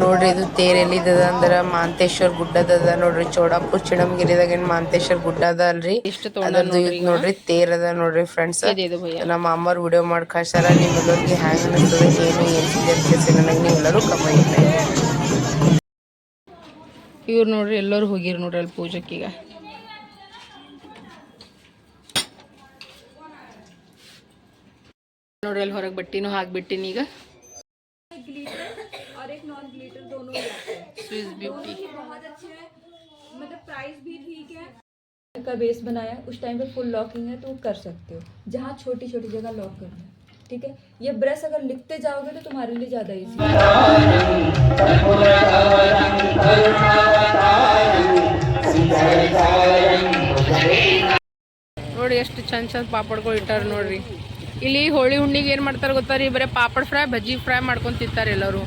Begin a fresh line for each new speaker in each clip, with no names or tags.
ನೋಡ್ರಿ ಇದು ತೇರ್ ಅಂದ್ರೆ ಅಂದ್ರ ಮಾಂತೇಶ್ವರ್ ಗುಡ್ಡದ ನೋಡ್ರಿ. ಚೌಡಾಪುರ್ ಚಿಡಮಗಿರಿದಾಗ ಏನ್ ಮಾಂತೇಶ್ವರ್ ಗುಡ್ಡ ಅದ ಅಲ್ರಿ? ನೋಡ್ರಿ ತೇರ್ ಅದ ನೋಡ್ರಿ ಫ್ರೆಂಡ್ಸ್ ನಮ್ಮ ಅಮ್ಮರ್ ವಿಡಿಯೋ ಮಾಡಿ ಕಳ್ಸಾರ ನಿಮ್ಗೆ ಹ್ಯಾಂಗ್ ಅನಿಸ್ತದೆ ಏನು ಅಂತ ನನಗೆ ನೀವೆಲ್ಲರೂ ಕಮೆಂಟ್
ಇವ್ರು ನೋಡ್ರಿ ಎಲ್ಲರೂ ಹೋಗಿರ್ ನೋಡ್ರಿ ಅಲ್ಲಿ ಪೂಜಕ್ಕೀಗ ನೋಡ್ರಿ ಅಲ್ಲಿ ಹೊರಗೆ ಬಟ್ಟಿನೂ ಹಾಕ್ಬಿಟ್ಟಿನಿ ಈಗ.
और एक नॉन ग्लिटर दोनों ही आते हैं
ಸ್ವಿಸ್ ಬ್ಯೂಟಿ
बहुत अच्छे हैं मतलब प्राइस भी ठीक है का बेस बनाया उस टाइम पे फुल लॉकिंग है तो कर सकते हो जहाँ छोटी छोटी जगह लॉक करना है ठीक है ये ब्रश अगर लिखते जाओगे तो तुम्हारे लिए ज़्यादा इजी
ನೋಡಿ ಎಷ್ಟು ಚಂದ ಚಂದ ಪಾಪಡ್ಗಳು ಇಟ್ಟಾರ ನೋಡ್ರಿ ಇಲ್ಲಿ ಹೋಳಿ ಹುಣ್ಣಿಗೆ ಏನು ಮಾಡ್ತಾರೆ ಗೊತ್ತಾ ರೀ? ಬರೀ ಪಾಪಡ್ ಫ್ರೈ ಬಜ್ಜಿ ಫ್ರೈ ಮಾಡ್ಕೊಂಡು ತಿಂತಾರೆ ಎಲ್ಲರೂ.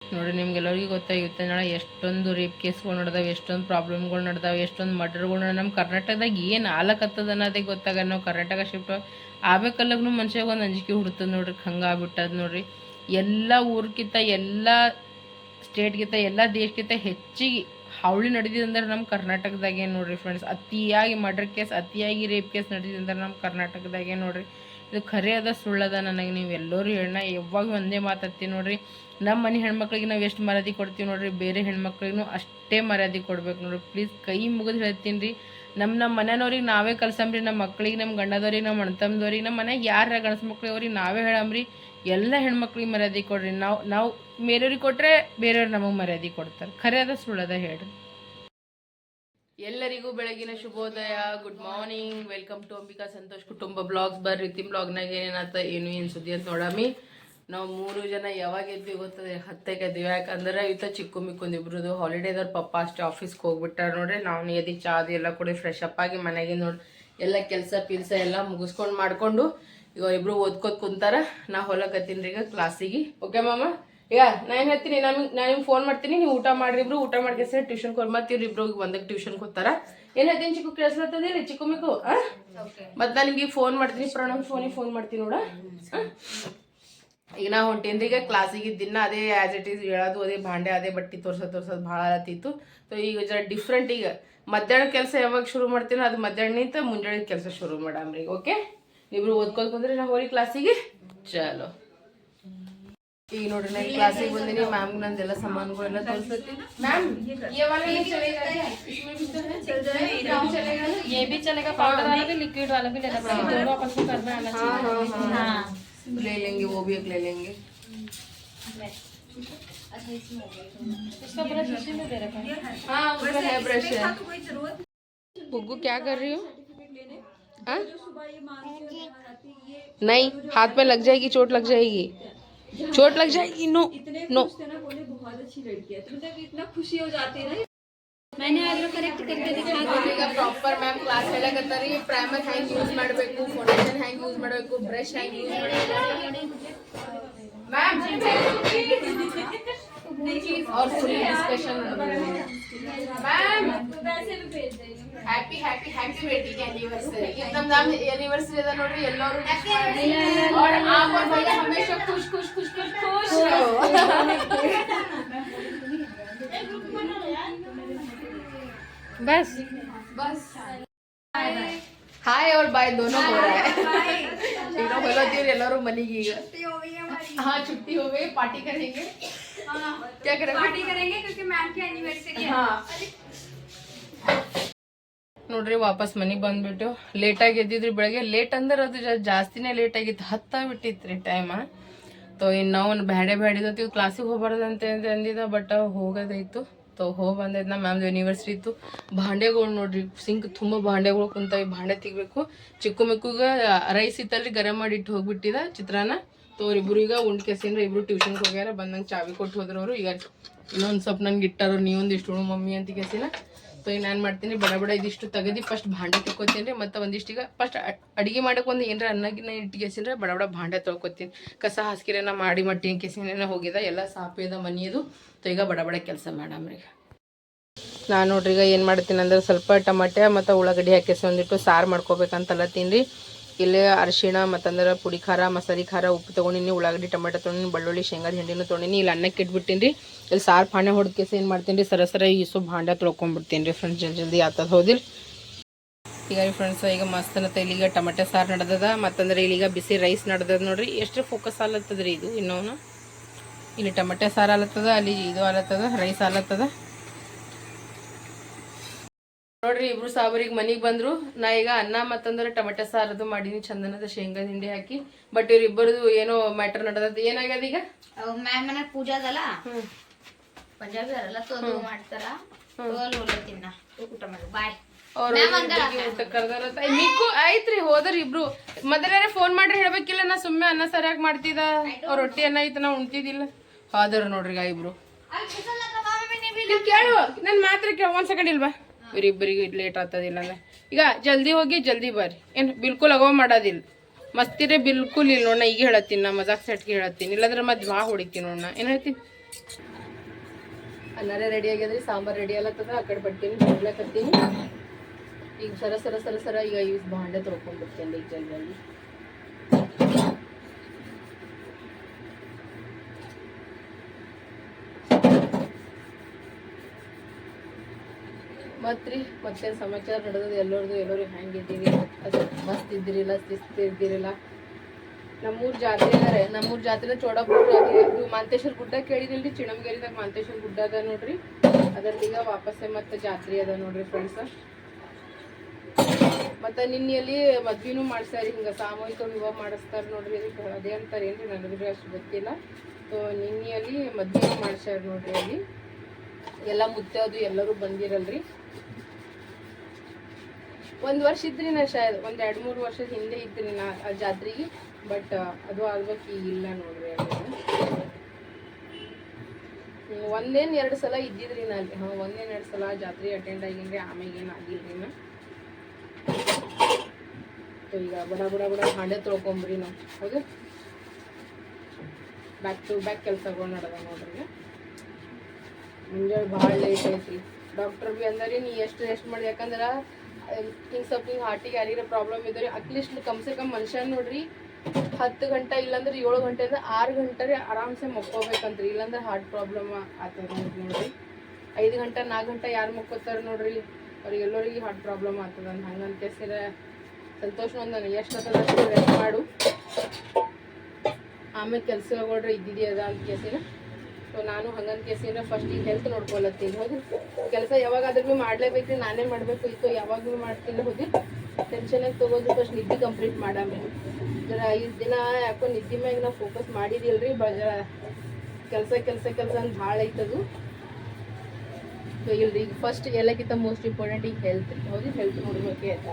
ನೋಡಿ ನಿಮ್ಗೆಲ್ಲರಿಗೂ ಗೊತ್ತಾಗುತ್ತೆ ನಾಳೆ ಎಷ್ಟೊಂದು ರೇಪ್ ಕೇಸ್ಗಳು ನಡ್ದಾವೆ, ಎಷ್ಟೊಂದು ಪ್ರಾಬ್ಲಮ್ಗಳು ನಡೆದಾವೆ, ಎಷ್ಟೊಂದು ಮರ್ಡರ್ಗಳು ನಮ್ಮ ಕರ್ನಾಟಕದಾಗ ಏನು ಆಲಕತ್ತದ ಅನ್ನೋದೇ ಗೊತ್ತಾಗ ನಾವು ಕರ್ನಾಟಕ ಶಿಫ್ಟ್ ಆಗ್ಬೇಕಲ್ಲಗೂ ಮನುಷ್ಯಾಗ ಒಂದು ಅಂಜಿಕೆ ಹುಡ್ತದೆ ನೋಡ್ರಿ, ಹಂಗೆ ಆಗ್ಬಿಟ್ಟದ ನೋಡ್ರಿ. ಎಲ್ಲ ಊರ್ಕಿಂತ, ಎಲ್ಲ ಸ್ಟೇಟ್ಗಿಂತ ಎಲ್ಲ ದೇಶಕ್ಕಿಂತ ಹೆಚ್ಚಿಗೆ ಹಾವಳಿ ನಡೆದಿದೆ ನಮ್ಮ ಕರ್ನಾಟಕದಾಗೆ ನೋಡ್ರಿ ಫ್ರೆಂಡ್ಸ್ ಅತಿಯಾಗಿ ಮರ್ಡರ್ ಕೇಸ್ ಅತಿಯಾಗಿ ರೇಪ್ ಕೇಸ್ ನಡೆದಿದೆ ಅಂದ್ರೆ ನಮ್ಮ ಕರ್ನಾಟಕದಾಗೆ ನೋಡ್ರಿ. ಇದು ಖರೆ ಅದ ಸುಳ್ಳದ ನನಗೆ ನೀವು ಎಲ್ಲರೂ ಹೇಳಣ ಯಾವಾಗ ಒಂದೇ ಮಾತಾಡ್ತೀವಿ ನೋಡ್ರಿ. ನಮ್ಮ ಮನೆ ಹೆಣ್ಮಕ್ಳಿಗೆ ನಾವು ಎಷ್ಟು ಮರ್ಯಾದೆ ಕೊಡ್ತೀವಿ ನೋಡ್ರಿ. ಬೇರೆ ಹೆಣ್ಮಕ್ಳಿಗೂ ಅಷ್ಟೇ ಮರ್ಯಾದೆ ಕೊಡ್ಬೇಕು ನೋಡ್ರಿ. ಪ್ಲೀಸ್ ಕೈ ಮುಗಿದು ಹೇಳ್ತೀನಿ ರೀ. ನಮ್ಮ ನಮ್ಮ ಮನೆಯವ್ರಿಗೆ ನಾವೇ ಕಲ್ಸಂಬ್ರಿ ನಮ್ಮ ಮಕ್ಳಿಗೆ ನಮ್ಮ ಗಂಡದವ್ರಿಗೆ ನಮ್ಮ ಅಣ್ತಮ್ದವ್ರಿಗೆ ನಮ್ಮ ಮನೆಗೆ ಯಾರ ಗಂಡಸ ಮಕ್ಳಿಗೆ ಅವ್ರಿಗೆ ನಾವೇ ಹೇಳಂಬ್ರಿ. ಎಲ್ಲ ಹೆಣ್ಮಕ್ಳಿಗೆ ಮರ್ಯಾದೆ ಕೊಡ್ರಿ. ನಾವು ನಾವು ಬೇರೆಯವ್ರಿಗೆ ಕೊಟ್ಟರೆ ಬೇರೆಯವ್ರು ನಮಗೆ ಮರ್ಯಾದೆ ಕೊಡ್ತಾರೆ. ಖರೆ ಅದ ಸುಳ್ಳದ ಹೇಳ್ರಿ. ಎಲ್ಲರಿಗೂ ಬೆಳಗಿನ ಶುಭೋದಯ. Good morning welcome to Ambika Santosh ಕುಟುಂಬ ಬ್ಲಾಗ್ಸ್. ಬರ್ರಿ, ತಿಮ್ ಬ್ಲಾಗ್ನಾಗ ಏನೇನಾತ, ಏನು ಏನು ಸುದ್ದಿ ಅಂತ ನೋಡಮಿ. ನಾವು ಮೂರು ಜನ ಯಾವಾಗ ಎದ್ವಿ ಗೊತ್ತದೆ? ಹತ್ತಕ್ಕೆ ಎದ್ವಿ. ಯಾಕಂದ್ರೆ ಇವತ್ತ ಚಿಕ್ಕು ಮಿಕ್ಕೊಂದು ಇಬ್ರದ್ದು ಹಾಲಿಡೇದವ್ರ ಪಪ್ಪ ಅಷ್ಟೇ ಆಫೀಸ್ಗೆ ಹೋಗ್ಬಿಟ್ಟಾರ ನೋಡ್ರಿ. ನಾವು ಎದಿ ಚಾ ಅದು ಎಲ್ಲ ಕೊಡಿ ಫ್ರೆಶ್ ಅಪ್ ಆಗಿ ಮನೆಗೆ ನೋಡಿ ಎಲ್ಲ ಕೆಲಸ ಪಿಲ್ಸ ಎಲ್ಲ ಮುಗಿಸ್ಕೊಂಡು ಮಾಡ್ಕೊಂಡು ಈಗ ಇಬ್ರು ಓದ್ಕೋತ ಕುಂತಾರ. ನಾ ಹೊಲಕತ್ತೀನಿ ಈಗ ಕ್ಲಾಸಿಗೆ ಓಕೆ ಮಾಮ? ಈಗ ನಾ ಏನು ಹೇಳ್ತೀನಿ? ನಾನು ನಾನು ನಿಮ್ಗೆ ಫೋನ್ ಮಾಡ್ತೀನಿ. ನೀವು ಊಟ ಮಾಡ್ರಿ ಇಬ್ರು. ಊಟ ಮಾಡ್ಕೇಸ ಟ್ಯೂಷನ್ ಕೊಡ್ ಮತ್ತೆ ಇವ್ರು ಇಬ್ರು ಒಂದಕ್ಕೆ ಟ್ಯೂಷನ್ ಕೊಡ್ತಾರ. ಏನು ಹೇಳ್ತೀನಿ ಚಿಕ್ಕು? ಕೇಳಿಸ್ಲತ್ತದಿಲ್ಲ ಚಿಕ್ಕು ಮಿಕ್ಕು? ಹಾಂ? ಮತ್ತೆ ನಾನು ನಿಮಗೆ ಫೋನ್ ಮಾಡ್ತೀನಿ. ಪ್ರಣವ್ ಫೋನಿಗೆ ಫೋನ್ ಮಾಡ್ತೀನಿ ನೋಡ? ಈಗ ನಾ ಹೊಂಟೇನ್ರಿ ಈಗ ಕ್ಲಾಸಿಗೆ ದಿನ ಅದೇ ಆ್ಯಸ್ ಇಟ್ ಈಸ್ ಹೇಳೋದು ಅದೇ ಭಾಂಡೆ ಅದೇ ಬಟ್ಟೆ ತೋರ್ಸೋದು ತೋರ್ಸೋದು ಭಾಳ ಆತಿತ್ತು ಸೊ ಈಗ ಜರ ಡಿಫ್ರೆಂಟ್ ಈಗ ಮಧ್ಯಾಹ್ನ ಕೆಲಸ ಯಾವಾಗ ಶುರು ಮಾಡ್ತೀನೋ ಅದು ಮಧ್ಯಾಹ್ನನಿಂದ ಮುಂಜಾನೆ ಕೆಲಸ ಶುರು ಮಾಡಾಮ್ರಿ ಓಕೆ ಇಬ್ರು ಓದ್ಕೊತ ಬಂದ್ರೆ ನಾ ಹೋಗಿ ಕ್ಲಾಸಿಗೆ ಚಲೋ ಈಗ ನೋಡ್ರಿ ನಾನು ಕ್ಲಾಸಿಗೆ ಬಂದಿನಿ ಮ್ಯಾಮ್ ನಂದೆಲ್ಲ ಸಾಮಾನುಗಳೆಲ್ಲ ತೋರಿಸ್ತೀನಿ ಮ್ಯಾಮ್ ये वाला नहीं चलेगा क्या इसमें भी तो है चल जाएगा चलेगा ना
ये भी चलेगा पाउडर वाला भी लिक्विड वाला भी लेना पड़ेगा दोनों अपन को करना आना
हाँ
चाहिए
हाँ हाँ ले लेंगे, वो भी एक ले लेंगे।
इसका ब्रश में दे रखा है
हाँ है। ब्रश है
क्या कर रही हो? हाँ? नहीं, हाथ में लग जाएगी, चोट लग जाएगी। चोट लग जाएगी? नो नो
बहुत अच्छी लड़की है। तो मतलब इतना खुशी हो जाती है
मैंने आईब्रो करेक्ट करके दिखा
ಈಗ ಪ್ರಾಪರ್ ಮ್ಯಾಮ್ ಕ್ಲಾಸ್ ಹೇಳಕತ್ತಾರಿ ಪ್ರೈಮರ್ ಹ್ಯಾಂಗ್ ಯೂಸ್ ಮಾಡಬೇಕು ಫೌಂಡೇಶನ್ ಹ್ಯಾಂಗ್ ಯೂಸ್ ಮಾಡಬೇಕು ಬ್ರಷ್ ಹ್ಯಾಂಗ್ ಯೂಸ್ ಮಾಡಬೇಕು ಮ್ಯಾಮ್ और full discussion ma'am happy happy happy wedding anniversary एकदम नाम एनिवर्सरी ಅದ ನೋಡ್ರಿ ಎಲ್ಲರೂ wish ಮಾಡಿ. और आप और भैया हमेशा खुश खुश खुश खुश खुश रहो बस बस हाय और बाय दोनों हो रहा है ಈಗ ನಾವು ಹೊಲತ್ತೀವ್ರಿ ಎಲ್ಲರೂ ಮನೆಗೆ ಈಗ हाँ छुट्टी हो गई पार्टी करेंगे क्या करेंगे पार्टी करेंगे क्योंकि मैम की एनिवर्सरी हाँ ನೋಡ್ರಿ ವಾಪಸ್ ಮನೆಗೆ ಬಂದ್ಬಿಟ್ಟು ಲೇಟಾಗಿ ಎದ್ದಿದ್ರಿ ಬೆಳಗ್ಗೆ ಲೇಟ್ ಅಂದ್ರೆ ಅದು ಜಾ- ಜಾಸ್ತಿನೇ ಲೇಟ್ ಆಗಿತ್ತು ಹತ್ತ ಬಿಟ್ಟಿತ್ರಿ ಟೈಮ ತೋ ಇನ್ನು ನಾವು ಬ್ಯಾಡೆ ಬ್ಯಾಡಿದತ್ತೀವಿ ಕ್ಲಾಸಿಗೆ ಹೋಗ್ಬಾರ್ದು ಅಂತ ಅಂದ್- ಅಂದಿದ್ದ ಬಟ್ ಹೋಗೋದೈತು ತೋ ಹೋಗಿ ಬಂದೈತೆ ನಾ ಮ್ಯಾಮ್ದು ಯೂನಿವರ್ಸಿಟಿ ಇತ್ತು. ಭಾಂಡೆಗಳು ನೋಡ್ರಿ ಸಿಂಕ್ ತುಂಬ ಭಾಂಡೆಗಳು ಕುಂತಾವೆ, ಭಾಂಡೆ ತೆಗಿಬೇಕು ಚಿಕ್ಕು ಮಿಕ್ಕುಗೆ ರೈಸ್ ಇತ್ತಲ್ರಿ ಗರಂ ಮಾಡಿ ಇಟ್ಟು ಹೋಗ್ಬಿಟ್ಟಿದ ಚಿತ್ರಾನ್ನ. ತೋರಿ ಇಬ್ರು ಈಗ ಉಂಡ್ ಕೆಸಿಂದ್ರ ಇಬ್ರು ಟ್ಯೂಷನ್ಗೆ ಹೋಗ್ಯಾರ, ಬಂದಂಗೆ ಚಾವಿ ಕೊಟ್ಟು ಹೋದ್ರು ಅವರು. ಈಗ ಇನ್ನೊಂದು ಸ್ವಲ್ಪ ನಂಗೆ ಇಟ್ಟಾರ ನೀವೊಂದಿಷ್ಟು ಇಷ್ಟು ಮಮ್ಮಿ ಅಂತ ಕೆಸಿನ. ಸೊ ಈಗ ನಾನು ಮಾಡ್ತೀನಿ. ಬಡ ಬಡ ಇದಿಷ್ಟು ತೆಗೆದು ಫಸ್ಟ್ ಭಾಂಡೆ ತಿಕ್ಕೋತೀನಿ ರೀ ಮತ್ತು ಒಂದಿಷ್ಟು ಈಗ ಫಸ್ಟ್ ಅಡುಗೆ ಮಾಡೋಕೆ ಒಂದು ಏನರ ಅನ್ನಗಿನ ಇಟ್ಕೇಸಿನ್ರೆ ಬಡ ಬಡ ಭಾಂಡೆ ತೊಳ್ಕೊತೀನಿ. ಕಸ ಹಾಸಿಗೆನ ಮಾಡಿ ಮಟ್ಟಿ ಕೇಸಿನ ಹೋಗಿದ. ಎಲ್ಲ ಸಾಪಿದ ಮನೆಯದು. ಸೊ ಈಗ ಬಡ ಬಡ ಕೆಲಸ ಈಗ. ನಾನು ನೋಡ್ರಿ ಈಗ ಏನು ಮಾಡ್ತೀನಿ ಅಂದ್ರೆ ಸ್ವಲ್ಪ ಟಮಾಟೆ ಮತ್ತು ಉಳ್ಳಾಗಡ್ಡಿ ಹಾಕಿಸಿ ಒಂದಿಟ್ಟು ಸಾರು ಮಾಡ್ಕೋಬೇಕಂತಲ್ಲ ತಿನ್ರಿ. ಇಲ್ಲೇ ಅರಿಶಿಣ, ಮತ್ತಂದ್ರೆ ಪುಡಿ ಖಾರ ಮಸಾಲೆ ಖಾರ ಉಪ್ಪು ತೊಗೊಂಡಿನಿ ಉಳ್ಳಾಗಡ್ಡಿ, ಟೊಮೆಟೊ ತೊಗೊಂಡಿನಿ, ಬೆಳ್ಳುಳ್ಳಿ ಶೇಂಗಾ ಹಿಂಡಿನೂ ತೊಗೊಂಡಿನಿ, ಇಲ್ಲಿ ಅನ್ನಕ್ಕೆ ಇಟ್ಬಿಟ್ಟಿನಿ ಇಲ್ಲಿ ಸಾರು ಪಾಣೆ ಹೊಡ್ಕೇಸಿ ಏನು ಮಾಡ್ತೀನಿ ರೀ ಸರ ಈ ಸ್ವಲ್ಪ ಭಾಂಡ ತೊಳ್ಕೊಂಡ್ಬಿಡ್ತೀನಿ ರೀ ಫ್ರೆಂಡ್ಸ್ ಜಲ್ದಿ ಜಲ್ದಿ ಆತದ ಹೋದಿಲ್. ಈಗ ರೀ ಫ್ರೆಂಡ್ಸ್ ಈಗ ಮಸ್ತ್ ಅನ್ನತ್ತ ಇಲ್ಲಿಗ ಟೊಮೆಟೊ ಸಾರು ನಡೆದದ, ಮತ್ತಂದ್ರೆ ಇಲ್ಲಿಗ ಬಿಸಿ ರೈಸ್ ನಡೆದದ ನೋಡ್ರಿ ಎಷ್ಟು ಫೋಕಸ್ ಆಲತ್ತದ ರೀ ಇದು ಇನ್ನೂ ಇಲ್ಲಿ ಟೊಮೆಟೊ ಸಾರು ಆಲತ್ತದ, ಅಲ್ಲಿ ಇದು ಆಲತ್ತದ, ರೈಸ್ ಆಲತ್ತದ. ನೋಡ್ರಿ ಇಬ್ರು ಸಾಬರಿಗೆ ಮನೆಗೆ ಬಂದ್ರು. ನಾ ಈಗ ಅನ್ನ ಮತ್ತಂದ್ರೆ ಟೊಮೆಟೊ ಸಾರದು ಮಾಡೀನಿ ಚಂದನದ ಶೇಂಗಾ ಹಿಂಡಿ ಹಾಕಿ. ಬಟ್ ಇವ್ರಿಬ್ಬರದು ಏನೋ ಮ್ಯಾಟರ್ ನಡೆದ ಏನಾಗ್ಯದ ಈಗ?
ಮ್ಯಾಮ್ ಮನೆ ಪೂಜಾ ಅದಲ್ಲ ಪಂಜಾಬಿ ಅವರೆಲ್ಲ ತೊಂದು ಮಾಡ್ತಾರ. ಊಟ ಮಾಡಿ. ಬಾಯ್.
ಮಿಕ್ಕು ಐತ್ರಿ ಹೋದ್ರ ಇಬ್ರು. ಮೊದಲೇ ಫೋನ್ ಮಾಡ್ರಿ ಹೇಳ್ಬೇಕಿಲ್ಲ ನಾ ಸುಮ್ಮನೆ ಅನ್ನ ಸರಿಯಾಗಿ ಮಾಡ್ತಿದ್ದ ಅವ್ರ ರೊಟ್ಟಿ ಅನ್ನ ಐತ ನಾ ಉಣ್ತಿದ್ದಿಲ್ಲ ಹೋದ್ರ ನೋಡ್ರಿ ಇಬ್ರು. ಕೇಳು ನನ್ ಮಾತ್ರ ಕೇಳ ಒಂದ್ ಸೆಕೆಂಡ್ ಇಲ್ವಾ? ಇವ್ರಿಬ್ಬರಿಗೆ ಲೇಟ್ ಆಗ್ತದಿಲ್ಲ ಅಂದ್ರೆ ಈಗ ಜಲ್ದಿ ಹೋಗಿ ಜಲ್ದಿ ಬರ್ರಿ. ಏನು, ಬಿಲ್ಕುಲ್ ಅಗೋ ಮಾಡೋದಿಲ್ಲ ಮಸ್ತಿರೇ ಬಿಲ್ಕುಲ್ ಇಲ್ಲ ನೋಡೋಣ ಈಗ ಹೇಳತ್ತೀನಿ ನಾ ಮಜಾಕ್ ಸೆಟ್ಗೆ ಹೇಳತ್ತೀನಿ. ಇಲ್ಲಾಂದ್ರೆ ಮತ್ತೆ ಭಾಳ ಹೊಡಿತೀನಿ ನೋಡೋಣ ಏನು ಹೇಳ್ತೀನಿ ಅನ್ನಾರೇ ರೆಡಿ ಆಗ್ಯದ್ರಿ ಸಾಂಬಾರ್ ರೆಡಿ ಆಗ್ಲತ್ತದ, ಆ ಕಡೆ ಬಟ್ಟಿನಿ ಹೋಗ್ಲಕತ್ತೀನಿ ಈಗ ಸರ ಸರ ಸರ ಸರ ಈಗ ಯೂಸ್ ಭಾಂಡೆ ತೊಳ್ಕೊಂಡ್ಬಿಡ್ತೀನಿ ಈಗ ಜಲ್ದಿ. ಮತ್ರಿ, ಮತ್ತೆ ಸಮಾಚಾರ ನಡೆದದ ಎಲ್ಲರದು, ಎಲ್ಲರೂ ಹ್ಯಾಂಗಿದ್ದೀರಿ ಅದು ಮಸ್ತ್ ಇದ್ದಿರಿಲ್ಲ, ಶಿಸ್ತು ಇದ್ದಿರಿಲ್ಲ. ನಮ್ಮೂರ್ ಜಾತ್ರೆ ಅದಾರೆ ನಮ್ಮೂರ್ ಜಾತ್ರೆ ಚೋಡಪುರ ಇದು ಮಾಂತೇಶ್ವರ ಗುಡ್ಡ ಕೇಳಿದಿಲ್ರಿ ಚಿಣಮಗೇರಿದಾಗ ಮಾಂತೇಶ್ವರ ಗುಡ್ಡ ಅದ ನೋಡ್ರಿ. ಅದರಲ್ಲೀಗ ವಾಪಸ್ಸೆ ಮತ್ತೆ ಜಾತ್ರೆ ಅದ ನೋಡ್ರಿ ಫ್ರೆಂಡ್ಸ್ ಮತ್ತೆ ನಿನ್ನೆಯಲ್ಲಿ ಮದ್ವಿನೂ ಮಾಡ್ಸ್ಯಾರ, ಹಿಂಗ ಸಾಮೂಹಿಕ ವಿವಾಹ ಮಾಡಿಸ್ತಾರ ನೋಡ್ರಿ ಅದಕ್ಕೆ ಅದೇ ಅಂತಾರೆ ಏನ್ರಿ ನನಗೆ ಅಷ್ಟು ಗೊತ್ತಿಲ್ಲ. ಸೊ ನಿನ್ನೆಯಲ್ಲಿ ಮದ್ವಿನೂ ಮಾಡ್ಸ್ಯಾರ ನೋಡ್ರಿ ಅಲ್ಲಿ. ಎಲ್ಲ ಮುತ್ತೈದು ಎಲ್ಲರೂ ಬಂದಿರಲ್ರಿ. ಒಂದ್ ವರ್ಷ ಇದ್ರಿ ನಾ ಶಾಯದ್, ಒಂದ್ ಎರಡ್ ಮೂರ್ ವರ್ಷದ ಹಿಂದೆ ಇದ್ರಿ ನಾ ಆ ಜಾತ್ರೆಗೆ ಬಟ್ ಅದು ಆಗ್ಬೇಕು ಈಗ ಇಲ್ಲ ನೋಡ್ರಿ ಒಂದೇನು ಎರಡ್ ಸಲ ಇದ್ದಿದ್ರಿ ನಾ ಅಲ್ಲಿ. ಹಾ, ಒಂದೇನ್ ಎರಡು ಸಲ ಜಾತ್ರೆ ಅಟೆಂಡ್ ಆಗಿನ್ರಿ ಆಮೇಲೆ ಏನ್ ಆಗಿಲ್ರಿ ನಾ ಈಗ ಬಡ ಬಡ ಬಡ ಹಾಂಡೆ ತೊಳ್ಕೊಂಬ್ರಿ ನಾವು. ಹೌದು? ಬ್ಯಾಕ್ ಟು ಬ್ಯಾಕ್ ಕೆಲಸಗಳು ನಡೆದ ನೋಡ್ರಿ. ಮುಂಜಾನೆ ಭಾಳ ಲೇಟ್ ಐತಿ. ಡಾಕ್ಟರ್ ಬಿ ಅಂದಾರಿ ನೀ ಎಷ್ಟು ರೆಸ್ಟ್ ಮಾಡಿ ಯಾಕಂದ್ರೆ ಹಿಂಗೆ ಸ್ವಲ್ಪ ಹಿಂಗೆ ಹಾರ್ಟಿಗೆ ಯಾರಿಗಾರ ಪ್ರಾಬ್ಲಮ್ ಇದ್ರೆ ಅಟ್ಲೀಸ್ಟ್ ಕಮ್ಸೆ ಕಮ್ ಮನುಷ್ಯನ ನೋಡ್ರಿ. ಹತ್ತು ಗಂಟೆ ಇಲ್ಲಾಂದ್ರೆ ಏಳು ಗಂಟೆಯಿಂದ ಆರು ಗಂಟೆ ಆರಾಮ್ಸೆ ಮಕ್ಕೋಬೇಕಂತ್ರಿ. ಇಲ್ಲಾಂದ್ರೆ ಹಾರ್ಟ್ ಪ್ರಾಬ್ಲಮ್ ಆಗ್ತದೆ ನೋಡ್ರಿ. ಐದು ಗಂಟೆ, ನಾಲ್ಕು ಗಂಟೆ ಯಾರು ಮಕ್ಕೋತಾರ ನೋಡ್ರಿ. ಅವ್ರಿಗೆ ಎಲ್ಲರಿಗೆ ಹಾರ್ಟ್ ಪ್ರಾಬ್ಲಮ್ ಆಗ್ತದ ಹಂಗಂತ ಕೇಸಿರ ಸಂತೋಷ ಒಂದು ಎಷ್ಟು ರೆಸ್ಟ್ ಮಾಡು. ಆಮೇಲೆ ಕೆಲಸಗಳು ಇದ್ದಿದ್ದಿ ಅದ ಅಂತ ಕೇಸಿನ ಸೊ ನಾನು ಹಂಗಂತ ಕೇಸಿನ ಫಸ್ಟ್ ಈಗ ಹೆಲ್ತ್ ನೋಡ್ಕೊಳತ್ತೀನಿ. ಹೌದು? ಕೆಲಸ ಯಾವಾಗಾದ್ರೂ ಭೀ ಮಾಡಲೇಬೇಕು ನಾನೇ ಮಾಡಬೇಕು. ಇತ್ತು ಯಾವಾಗ ಭೀ ಮಾಡ್ತೀನಿ. ಹೌದು? ಟೆನ್ಷನಾಗಿ ತೊಗೋದು ಫಸ್ಟ್ ನಿದ್ದೆ ಕಂಪ್ಲೀಟ್ ಮಾಡಾಮೆ. ಜರ ಐದು ದಿನ ಯಾಕೋ ನಿದ್ದೆ ಮ್ಯಾಗ ನಾವು ಫೋಕಸ್ ಮಾಡಿದಿಲ್ರಿ. ಜರ ಕೆಲಸ ಕೆಲಸ ಕೆಲಸ ಅಂತ ಭಾಳ ಐತದು. ಸೊ ಇಲ್ರಿ. ಈಗ ಫಸ್ಟ್ ಎಲ್ಲಕ್ಕಿಂತ ಮೋಸ್ಟ್ ಇಂಪಾರ್ಟೆಂಟ್ ಈಗ ಹೆಲ್ತ್ ಹೌದು? ಹೆಲ್ತ್ ನೋಡ್ಬೇಕೆ ಅಂತ.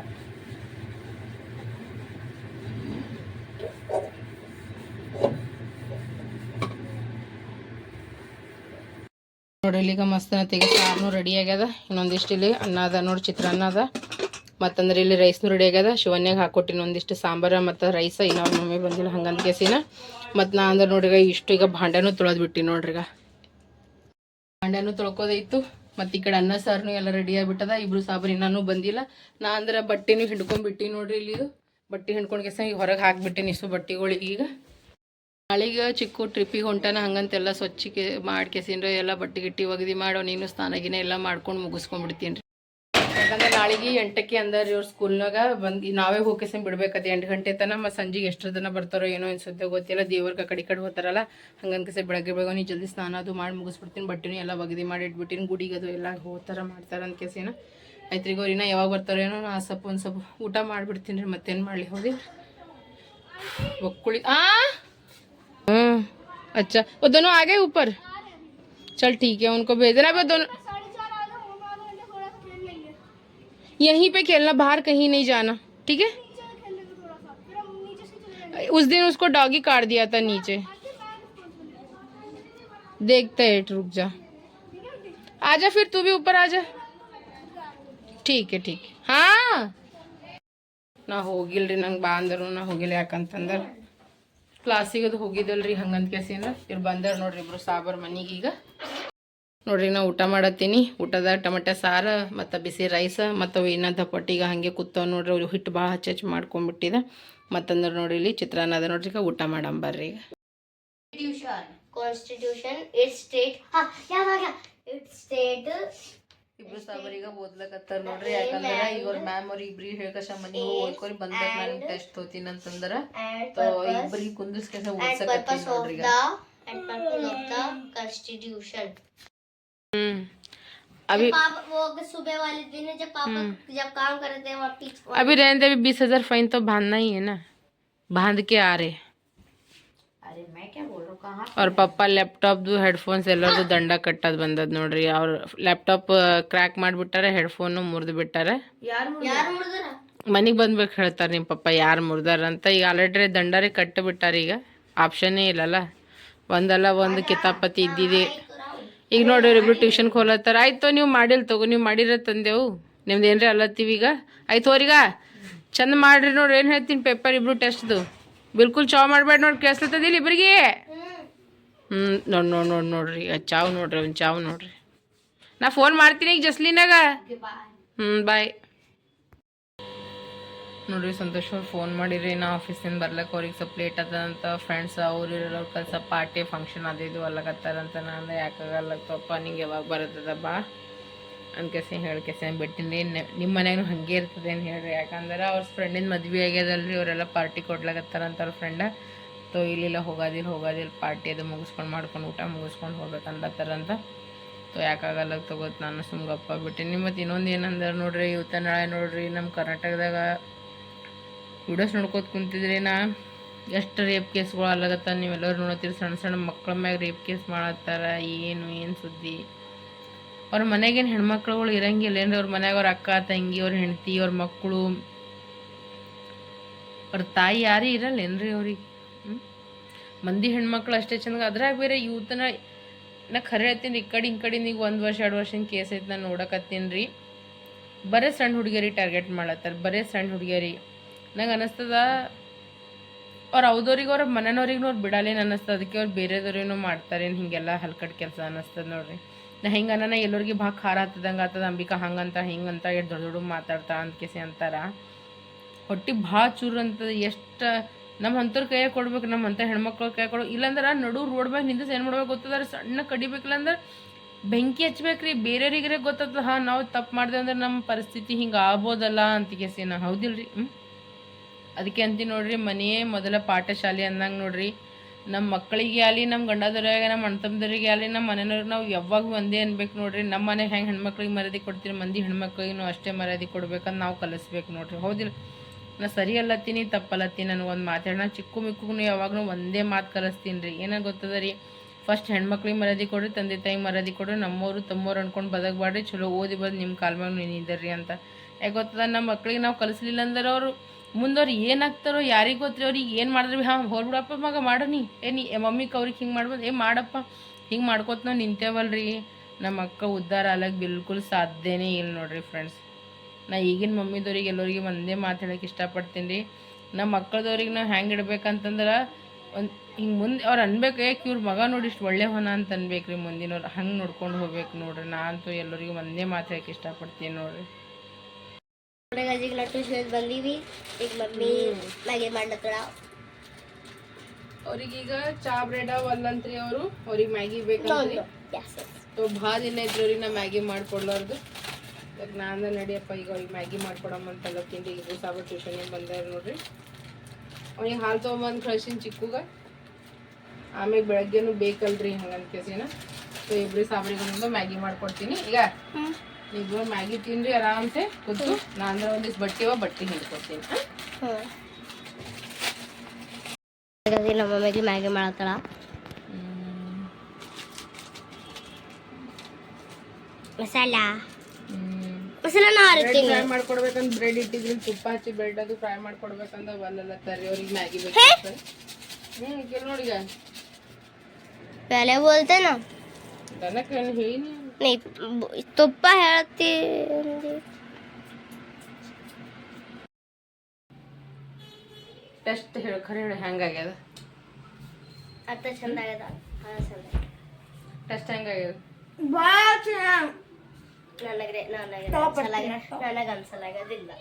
ನೋಡ್ರಿ, ಈಗ ಮಸ್ತ್ ತೆಗೆ ಸಾರ್ನು ರೆಡಿ ಆಗ್ಯದ. ಇನ್ನೊಂದಿಷ್ಟು ಇಲ್ಲಿ ಅನ್ನ ಅದ ನೋಡಿ, ಚಿತ್ರಾನ್ನ ಅದ. ಮತ್ತಂದ್ರೆ ಇಲ್ಲಿ ರೈಸ್ನು ರೆಡಿ ಆಗ್ಯದ. ಶಿವನ್ಯಾಗ ಹಾಕೊಟ್ಟಿನ ಒಂದಿಷ್ಟು ಸಾಂಬಾರ ಮತ್ತು ರೈಸ ಇನ್ನೊಂದು ಮಮ್ಮಿ ಬಂದಿಲ್ಲ ಹಂಗಂತ ಕೇಸಿನ. ಮತ್ತು ನಾ ಅಂದ್ರೆ ಈಗ ಇಷ್ಟು ಈಗ ಭಾಂಡೆನೂ ತೊಳೆದು ಬಿಟ್ಟಿ ನೋಡ್ರಿ, ಈಗ. ಭಾಂಡ್ಯಾನು ತೊಳ್ಕೋದೈತು. ಮತ್ತು ಈ ಕಡೆ ಅನ್ನ ಸಾರ್ನು ಎಲ್ಲ ರೆಡಿ ಆಗಿಬಿಟ್ಟದ. ಇಬ್ರು ಸಾಬರ್ ಇನ್ನೂ ಬಂದಿಲ್ಲ. ನಾ ಅಂದ್ರೆ ಬಟ್ಟೆನೂ ಹಿಡ್ಕೊಂಡ್ಬಿಟ್ಟಿ ನೋಡ್ರಿ ಇಲ್ಲಿ ಬಟ್ಟೆ ಹಿಡ್ಕೊಂಡು ಕೇಸ ಈಗ ಹೊರಗೆ ಹಾಕ್ಬಿಟ್ಟಿನಿ ಇಷ್ಟು ಬಟ್ಟೆಗಳಿಗೆ ಈಗ. ನಾಳೆಗೆ ಚಿಕ್ಕ ಟ್ರಿಪ್ಪಿಗೆ ಹೊಂಟಾನ, ಹಂಗಂತೆಲ್ಲ ಸ್ವಚ್ಛಕ್ಕೆ ಮಾಡಿ ಕೆಸಿಂದ್ರೆ ಎಲ್ಲ ಬಟ್ಟೆ ಗಿಟ್ಟಿ ಒಗದಿ ಮಾಡೋ, ನೀನು ಸ್ನಾನ ಗಿನ ಎಲ್ಲ ಮಾಡ್ಕೊಂಡು ಮುಗಿಸ್ಕೊಂಡ್ಬಿಡ್ತೀನಿ ರೀ ಯಾಕಂದ್ರೆ ನಾಳೆಗೆ ಎಂಟಕ್ಕೆ ಅಂದಾರ ಇವ್ರ ಸ್ಕೂಲ್ನಾಗ ಬಂದು ನಾವೇ ಹೋಗಿಸಿ ಬಿಡ್ಬೇಕದ ಎಂಟು ಗಂಟೆ ತನಕ ಮತ್ತು ಸಂಜೆಗೆ ಎಷ್ಟು ದಿನ ಬರ್ತಾರೋ ಏನೋ ಅನ್ಸುತ್ತೆ ಗೊತ್ತಿಲ್ಲ. ದೇವ್ರಿಗೆ ಕಡೆ ಕಡೆ ಹೋಗ್ತಾರಲ್ಲ ಹಂಗನ್ಕಸೆ ಬೆಳಗ್ಗೆ ಬೆಳಗ್ಗೆ ನೀ ಜಲ್ದಿ ಸ್ನಾನ ಅದು ಮಾಡಿ ಮುಗಿಸ್ಬಿಡ್ತೀನಿ, ಬಟ್ಟೆನೂ ಎಲ್ಲ ಒಗದಿ ಮಾಡಿ ಇಟ್ಬಿಟ್ಟಿನಿ, ಗುಡಿಗೆ ಅದು ಎಲ್ಲ ಹೋಗ್ತಾರ ಮಾಡ್ತಾರ ಅಂತ ಕೇಸಿನ ಆಯ್ತು ಈಗ ಅವ್ರಿನ್ನ ಯಾವಾಗ ಬರ್ತಾರೋ ಏನೋ, ನಾ ಸ್ವಲ್ಪ ಒಂದು ಸ್ವಲ್ಪ ಊಟ ಮಾಡಿಬಿಡ್ತೀನಿ ರೀ ಮತ್ತೇನು ಮಾಡಲಿ ಹೋಗಿ ಒಕ್ಕುಳಿ ಆ! हम्म अच्छा वो दोनों आ गए ऊपर चल ठीक है उनको भेज देना वो दोनों यहीं पे खेलना बाहर कहीं नहीं जाना ठीक है उस दिन उसको डॉगी काट दिया था नीचे देखते हैं रुक जा आजा फिर तू भी ऊपर आजा ठीक है ठीक है हाँ ನಾ ಹೋಗಿಲ್ರಿ ನಂಗೆ ಬಾ ಅಂದರು ನಾ ಹೋಗಿಲ್ಲ ಯಾಕಂತಂದ್ರೆ ಕ್ಲಾಸಿಗೆ ಅದು ಹೋಗಿದ್ದಲ್ರಿ ಹಂಗಂತ ಕೇಸಿ ಅಂದ್ರೆ ಇವ್ರು ಬಂದಾರ ನೋಡ್ರಿ ಇಬ್ರು ಸಾಬರ್ ಮನೆಗೆ ಈಗ. ನೋಡ್ರಿ ನಾ ಊಟ ಮಾಡತ್ತೀನಿ. ಊಟದ ಟೊಮೆಟೊ ಸಾರು, ಮತ್ತು ಬಿಸಿ ರೈಸ್, ಮತ್ತು ಏನಂತ ಪಟ್ಟಿಗೆ ಹಾಗೆ ಕೂತವ್ ನೋಡ್ರಿ, ಅವ್ರು ಹಿಟ್ಟು ಭಾಳ ಹಚ್ಚಿ ಹಚ್ಚಿ ಮಾಡ್ಕೊಂಡ್ಬಿಟ್ಟಿದೆ ಮತ್ತಂದ್ರೆ ನೋಡ್ರಿ ಇಲ್ಲಿ ಚಿತ್ರಾನ್ನ ಅದ ನೋಡ್ರಿ ಈಗ, ಊಟ ಮಾಡಂಬರ್ರಿ ಈಗ.
Tuition constitution it state It's state.
ಇಬ್ರು ಸಾಬರೀಗ ಓದ್ಲಕತ್ತಾರ ನೋಡ್ರಿ ಯಾಕಂದ್ರ ಈಗ ಅವ್ರ ಮ್ಯಾಮ್ ಅವ್ರ ಇಬ್ರಿಗೆ ಹೇಳ್ಕಶ ಮನಿ ಓದ್ಕೊರಿ ಬಂದಾಗ ನಾನು ಟೆಸ್ಟ್ ತೋತೀನಿ ಅಂತಂದ್ರ
And
ಇಬ್ರಿಗೆ ಕುಂದಿಸ್ಕೆಸ
and
ಓದ್ಸಕತ್ತೀನಿ
purpose of
ನೋಡ್ರಿ ಈಗ
the and purpose of the constitution.
ಹ್ಮ್ अभी
पापा वो अगर सुबह वाले दिन है जब पापा जब काम करते हैं वहाँ पीछे
अभी रहने दे अभी बीस हजार फाइन तो बांधना ही है ना बांध के आ रहे ಅವ್ರ ಪಪ್ಪ ಲ್ಯಾಪ್ಟಾಪ್ದು ಹೆಡ್ಫೋನ್ಸ್ ಎಲ್ಲರದು ದಂಡ ಕಟ್ಟದ್ ಬಂದದ್ ನೋಡ್ರಿ. ಅವ್ರ ಲ್ಯಾಪ್ಟಾಪ್ ಕ್ರ್ಯಾಕ್ ಮಾಡಿಬಿಟ್ಟಾರೆ ಹೆಡ್ಫೋನು ಮುರಿದು ಬಿಟ್ಟಾರೆ. ಮನೆಗೆ ಬಂದ್ಬೇಕು ಹೇಳ್ತಾರೆ ನಿಮ್ಮ ಪಪ್ಪ ಯಾರು ಮುರಿದಾರ ಅಂತ. ಈಗ ಆಲ್ರೆಡಿ ದಂಡಾರೆ ಕಟ್ಟು ಬಿಟ್ಟಾರ ಈಗ. ಆಪ್ಷನ್ನೇ ಇಲ್ಲಲ್ಲ. ಒಂದಲ್ಲ ಒಂದು ಕಿತಾಪತಿ ಇದ್ದಿದೆ. ಈಗ ನೋಡ್ರಿ ಇಬ್ರು ಟ್ಯೂಷನ್ ಹೋಲತ್ತಾರ. ಆಯ್ತು ನೀವು ಮಾಡಿಲ್ ತಗೋ ನೀವು ಮಾಡಿರ ತಂದೆವು. ನಿಮ್ದು ಏನ್ರಿ ಅಲ್ಲತ್ತೀವಿ ಈಗ? ಆಯ್ತು ಅವ್ರಿಗ ಚಂದ ಮಾಡ್ರಿ ನೋಡ್ರಿ. ಏನು ಹೇಳ್ತೀನಿ ಪೇಪರ್ ಇಬ್ರು ಟೆಸ್ಟ್ದು ಬಿಲ್ಕುಲ್ ಚಾವ್ ಮಾಡಬೇಡ ನೋಡಿ ಕೇಳಿಸ್ತದಿಲ್ಲ ಇಬ್ರಿಗೆ? ಹ್ಞೂ ನೋಡಿ ನೋಡಿ ನೋಡಿ, ನೋಡ್ರಿ. ಈಗ ಚಾವ್ ನೋಡ್ರಿ, ಒಂದು ಚಾವ್ ನೋಡ್ರಿ. ನಾ ಫೋನ್ ಮಾಡ್ತೀನಿ ಈಗ ಜಸ್ಲಿನಾಗ. ಹ್ಞೂ ಬಾಯ್ ನೋಡ್ರಿ, ಸಂತೋಷ್ ಅವ್ರು ಫೋನ್ ಮಾಡಿರಿ. ನಾ ಆಫೀಸಿಂದ ಬರ್ಲಕ್ಕೆ ಅವ್ರಿಗೆ ಸ್ವಲ್ಪ ಲೇಟ್ ಅದ ಅಂತ ಫ್ರೆಂಡ್ಸ್ ಅವ್ರು ಇರೋ ಕೆಲಸ ಪಾರ್ಟಿ ಫಂಕ್ಷನ್ ಅದು ಇದು ಅಲ್ಲಕತ್ತಾರಂತ ನಾನು. ಯಾಕಾಗಲ್ಲತ್ತಪ್ಪ ನಿಂಗೆ ಯಾವಾಗ ಬರುತ್ತದ ಬಾ. ಅನ್ಕೆಸಿ ಹೇಳ್ಕೆಸಿ ಬಿಟ್ಟಿನಿ. ನಿಮ್ಮ ಮನ್ಯಾಗೂ ಹಂಗೆ ಇರ್ತದೆ ಏನು ಹೇಳ್ರಿ. ಯಾಕಂದ್ರೆ ಅವ್ರ ಫ್ರೆಂಡಿನ ಮದ್ವೆ ಆಗ್ಯದಲ್ರಿ. ಅವರೆಲ್ಲ ಪಾರ್ಟಿ ಕೊಡ್ಲಾಕತ್ತಾರಂತ ಅವ್ರ ಫ್ರೆಂಡ ತೋ ಇಲ್ಲಿಲ್ಲ ಹೋಗೋದಿಲ್ಲ ಹೋಗೋದಿಲ್ಲ ಪಾರ್ಟಿ ಅದು ಮುಗಿಸ್ಕೊಂಡು ಮಾಡ್ಕೊಂಡು ಊಟ ಮುಗಿಸ್ಕೊಂಡು ಹೋಗ್ಬೇಕನ್ಲತ್ತಾರಂತ ತೋ ಯಾಕಾಗಲ್ಲ ತಗೋತ್, ನಾನು ಸುಮ್ಗಪ್ಪ ಬಿಟ್ಟಿನಿ ಮತ್ತು ಇನ್ನೊಂದು ಏನಂದ್ರೆ ನೋಡ್ರಿ ಇವತ್ತ ನಾಳೆ ನೋಡ್ರಿ ನಮ್ಮ ಕರ್ನಾಟಕದಾಗ ವಿಡಿಯೋಸ್ ನೋಡ್ಕೋತ ಕುಂತಿದ್ರಿ ನಾ. ಎಷ್ಟು ರೇಪ್ ಕೇಸ್ಗಳು ಅಲ್ಲಾಗತ್ತ, ನೀವೆಲ್ಲರೂ ನೋಡತ್ತೀರಿ ಸಣ್ಣ ಸಣ್ಣ ಮಕ್ಳ ಮ್ಯಾಗ ರೇಪ್ ಕೇಸ್ ಮಾಡತ್ತಾರ, ಏನು ಏನು ಸುದ್ದಿ? ಅವ್ರ ಮನೆಗೇನು ಹೆಣ್ಮಕ್ಳುಗಳು ಇರಂಗಿಲ್ಲ ಏನ್ರಿ, ಅವ್ರ ಮನ್ಯಾಗ ಅವ್ರ ಅಕ್ಕ, ತಂಗಿ, ಅವ್ರ ಹೆಂಡತಿ, ಅವ್ರ ಮಕ್ಕಳು ಅವ್ರ ತಾಯಿ ಯಾರೂ ಇರಲ್ಲ ಏನ್ರಿ ಅವ್ರಿಗೆ? ಮಂದಿ ಹೆಣ್ಮಕ್ಳು ಅಷ್ಟೇ ಚಂದ. ಅದ್ರಾಗ ಬೇರೆ ಯೂತನ ನಾ ಖರೆ ಹೇಳ್ತೀನಿ ಈ ಕಡೆ ಹಿಂಗೆ ಕಡೆ ಈಗ ಒಂದು ವರ್ಷ, ಎರಡು ವರ್ಷದ ಕೇಸ್ ಐತೆ ನಾನು ನೋಡಕತ್ತೀನಿ ರೀ. ಬರೇ ಸಣ್ಣ ಹುಡುಗಿಯರಿಗೆ ಟಾರ್ಗೆಟ್ ಮಾಡತ್ತಾರೆ, ಬರೇ ಸಣ್ಣ ಹುಡುಗಿಯರಿ. ನಂಗೆ ಅನ್ನಿಸ್ತದ ಅವ್ರು ಅವ್ದವ್ರಿಗೆ ಅವ್ರ ಮನೆಯವ್ರಿಗೂ ಅವ್ರು ಬಿಡಲೇನು ಅನ್ನಿಸ್ತದೆ ಅದಕ್ಕೆ ಅವ್ರು ಬೇರೆದವ್ರೇನೋ ಮಾಡ್ತಾರೇನು ಹಿಂಗೆಲ್ಲ ಹಲ್ಕಟ್ ಕೆಲಸ ಅನ್ನಿಸ್ತದೆ ನೋಡ್ರಿ. ನಾ ಹಿಂಗೆ ಅನ್ನ, ಎಲ್ಲರಿಗೆ ಭಾಳ ಖಾರ ಹತ್ತದಂಗೆ ಆತದ, ಅಂಬಿಕಾ ಹಂಗಂತ, ಹಿಂಗಂತ, ಎಷ್ಟು ದೊಡ್ಡ ದೊಡ್ಡ ಮಾತಾಡ್ತಾ ಅಂತ ಕೇಸಿ ಅಂತಾರ. ಹೊಟ್ಟೆ ಭಾಳ ಚೂರು ಅಂತದ, ಎಷ್ಟು ನಮ್ಮ ಅಂಥವ್ರ ಕೈಯಾಗ ಕೊಡ್ಬೇಕು, ನಮ್ಮ ಅಂಥ ಹೆಣ್ಮಕ್ಳು ಕೈ ಕೊಡು ಇಲ್ಲಾಂದ್ರೆ ನಡು ರೋಡ್ ಮ್ಯಾಗ ನಿಂದ ಏನು ಮಾಡ್ಬೇಕು ಗೊತ್ತದ? ಸಣ್ಣ ಕಡಿಬೇಕಿಲ್ಲ ಅಂದ್ರೆ ಬೆಂಕಿ ಹಚ್ಬೇಕ್ರಿ ಬೇರೆಯವರಿಗೆ ಗೊತ್ತದ, ಹಾಂ, ನಾವು ತಪ್ಪು ಮಾಡಿದೆ ಅಂದ್ರೆ ನಮ್ಮ ಪರಿಸ್ಥಿತಿ ಹಿಂಗೆ ಆಗ್ಬೋದಲ್ಲ ಅಂತ ಕೇಸಿ ನಾ. ಹೌದಿಲ್ರಿ? ಅದಕ್ಕೆ ಅಂತೀನಿ ನೋಡ್ರಿ, ಮನೆಯೇ ಮೊದಲ ಪಾಠಶಾಲೆ ಅಂದಂಗೆ ನೋಡ್ರಿ. ನಮ್ಮ ಮಕ್ಕಳಿಗೆ ಆಗಲಿ ನಮ್ಮ ಗಂಡದವ್ರಿಗೆ ನಮ್ಮ ಅಣ್ತಮ್ಮದವ್ರಿಗೆ ಆಗಲಿ ನಮ್ಮ ಮನೆಯವ್ರಿಗೆ ನಾವು ಯಾವಾಗ ಒಂದೇ ಅನ್ಬೇಕು ನೋಡ್ರಿ. ನಮ್ಮ ಮನೆಗೆ ಹೆಂಗೆ ಹೆಣ್ಮಕ್ಳಿಗೆ ಮರ್ಯಾದೆ ಕೊಡ್ತೀರಿ, ಮಂದಿ ಹೆಣ್ಮಕ್ಳಿಗೂ ಅಷ್ಟೇ ಮರ್ಯಾದೆ ಕೊಡ್ಬೇಕಂತ ನಾವು ಕಲಿಸ್ಬೇಕು ನೋಡ್ರಿ. ಹೌದಿಲ್ಲ ನಾ ಸರಿ ಅಲ್ಲತ್ತೀನಿ, ತಪ್ಪಲ್ಲತ್ತೀನಿ, ನನಗೆ ಒಂದು ಮಾತಾಡೋಣ ಚಿಕ್ಕು ಮಿಕ್ಕು ಯಾವಾಗಲೂ ಒಂದೇ ಮಾತು ಕಲಿಸ್ತೀನಿ ರೀ ಏನಾಗ ಗೊತ್ತದ ರೀ ಫಸ್ಟ್ ಹೆಣ್ಮಕ್ಳಿಗೆ ಮರ್ಯಾದೆ ಕೊಡ್ರಿ ತಂದೆ ತಾಯಿಗೆ ಮರ್ಯಾದೆ ಕೊಡ್ರಿ ನಮ್ಮವರು, ತಮ್ಮವ್ರು ಅನ್ಕೊಂಡು ಬದಕಬೇಡ್ರಿ ಚಲೋ ಓದಿ ಬಂದು ನಿಮ್ಮ ಕಾಲ ಮ್ಯಾಗ ನಿಂದಿರ್ರಿ ಅಂತ. ಯಾಕೆ ಗೊತ್ತದ? ನಮ್ಮ ಮಕ್ಳಿಗೆ ನಾವು ಕಲಿಸ್ಲಿಲ್ಲ ಅಂದ್ರೆ ಅವರು. ಮುಂದವ್ರು ಏನಾಗ್ತಾರೋ, ಯಾರಿಗೆ ಗೊತ್ತಿರಿ ಅವ್ರಿಗೆ ಏನು ಮಾಡಿದ್ರಿ? ಹಾಂ ಹೋಗ್ಬಿಡಪ್ಪ ಮಗ ಮಾಡೋನಿ ಏ ನೀ ಮಮ್ಮಿಗೆ ಅವ್ರಿಗೆ ಹಿಂಗೆ ಮಾಡ್ಬೋದು, ಏ ಮಾಡಪ್ಪ. ಹಿಂಗೆ ಮಾಡ್ಕೊತ ನಾವು ನಿಂತೇವಲ್ರಿ. ನಮ್ಮ ಅಕ್ಕ ಉದ್ಧಾರ ಆಗಕ್ಕೆ ಬಿಲ್ಕುಲ್ ಸಾಧ್ಯನೇ ಇಲ್ಲ ನೋಡ್ರಿ ಫ್ರೆಂಡ್ಸ್ ನಾ ಈಗಿನ ಮಮ್ಮಿದವ್ರಿಗೆ ಎಲ್ಲರಿಗೆ ಒಂದೇ ಮಾತು ಹೇಳಕ್ಕೆ ಇಷ್ಟಪಡ್ತೀನಿ. ರೀ ನಮ್ಮ ಮಕ್ಕಳದವ್ರಿಗೆ ನಾವು ಹೆಂಗೆ ಇಡ್ಬೇಕಂತಂದ್ರೆ ಒಂದು ಹಿಂಗೆ ಮುಂದೆ ಅವ್ರು ಅನ್ಬೇಕು ಏಕೆ ಇವ್ರ ಮಗ ನೋಡಿ ಇಷ್ಟು ಒಳ್ಳೆ ಹೊನ ಅಂತ ಅನ್ಬೇಕು ರೀ ಮುಂದಿನವ್ರು. ಹಂಗೆ ನೋಡ್ಕೊಂಡು ಹೋಗ್ಬೇಕು ನೋಡ್ರಿ. ನಾನು ತೂ ಎಲ್ಲರಿಗೂ ಒಂದೇ ಮಾತು ಹೇಳಕ್ಕೆ ಇಷ್ಟಪಡ್ತೀನಿ ನೋಡ್ರಿ.
ಈಗ ಲಟ್ಟು ಸೇದ್ ಬಂದೀವಿ ಈಗ ಮಮ್ಮಿ ಮ್ಯಾಗಿ ಮಾಡ್ಲತ್ತಳ
ಅವ್ರಿಗೀಗ ಚಾ ಬ್ರೆಡ್ ಅವಲ್ಲಂತ್ರಿ ಅವರು. ಅವ್ರಿಗೆ ಮ್ಯಾಗಿ
ಬೇಕಂತ
ಸೊ ಭಾಳ ದಿನ ಇದ್ರು ಅವ್ರಿಗೆ ನಾ ಮ್ಯಾಗಿ ಮಾಡ್ಕೊಡ್ಲಾರ್ದು. ಅದಕ್ಕೆ ನಾನು ನಡಿಯಪ್ಪ ಈಗ ಅವ್ರಿಗೆ ಮ್ಯಾಗಿ ಮಾಡ್ಕೊಡಮ್ಮ ತಿಂಡಿ ಈಗ ಸಾಬ ಟ್ಯೂಷನಿಗೆ ಬಂದಾರ ನೋಡ್ರಿ. ಅವ್ನಿಗೆ ಹಾಲು ತೊಗೊಂಬಂದು ಕಳ್ಸಿನ ಚಿಕ್ಕುಗ. ಆಮೇಲೆ ಬೆಳಗ್ಗೆನೂ ಬೇಕಲ್ರಿ ಹಂಗಂತ ಕೇಸಿನ ಸೊ ಇಬ್ರು ಸಾಬ್ರಿಗೆ ಮ್ಯಾಗಿ ಮಾಡ್ಕೊಡ್ತೀನಿ. ಈಗ ನೀವು ಮ್ಯಾಗಿ ತಿನ್ರಿ ಆರಾಮ್ಸೆ ಕೂತು ನಾನು ಒಂದಿಷ್ಟು ಬಟ್ಟೆ ಅವ ಬಟ್ಟೆ ಹಿಂಡ್ಕೊಡ್ತೀನಿ.
ನಮ್ಮ ಮಮ್ಮಿಗೆ ಮ್ಯಾಗಿ ಮಾಡತ್ತಳ. ಮಸಾಲ. ಮಸಾಲೆನ
ಆರುತ್ತೀನಿ ಫ್ರೈ ಮಾಡ್ಕೊಡ್ಬೇಕಂದ್ರೆ ಬ್ರೆಡ್ ಇಟ್ಟಿದ್ರಿ ತುಪ್ಪ ಹಚ್ಚಿ ಬ್ರೆಡ್ ಅದು ಫ್ರೈ ಮಾಡ್ಕೊಡ್ಬೇಕಂದ್ರೆ ಬಂದಲ್ಲ ತರ್ರಿ ಅವ್ರಿಗೆ ಮ್ಯಾಗಿ ಬೇಕು ಹ್ಞೂ ಕೇಳಿ
ನೋಡಿಗ ಪೆಲೆ ಬೋಲ್ತೆ
ನಾ ದನಕ್ಕೇನು ಹೇಳಿ
ನೀ ತುಪ್ಪ ಹೇಳ್ತಿ
ಟೆಸ್ಟ್ ಹೇಳು ಖರೆ ಹೇಳು ಹೆಂಗಾಗ್ಯದ
ಅರ್ಥ ಚಂದ ಆಗ್ಯದ
ಟೆಸ್ಟ್ ಹೆಂಗಾಗ್ಯದ ಭಾಳ ಚೆನ್ನಾಗಿ
ನನಗೆ ನನಗೆ ನನಗೆ ಅನ್ಸಲಾಗದಿಲ್ಲ.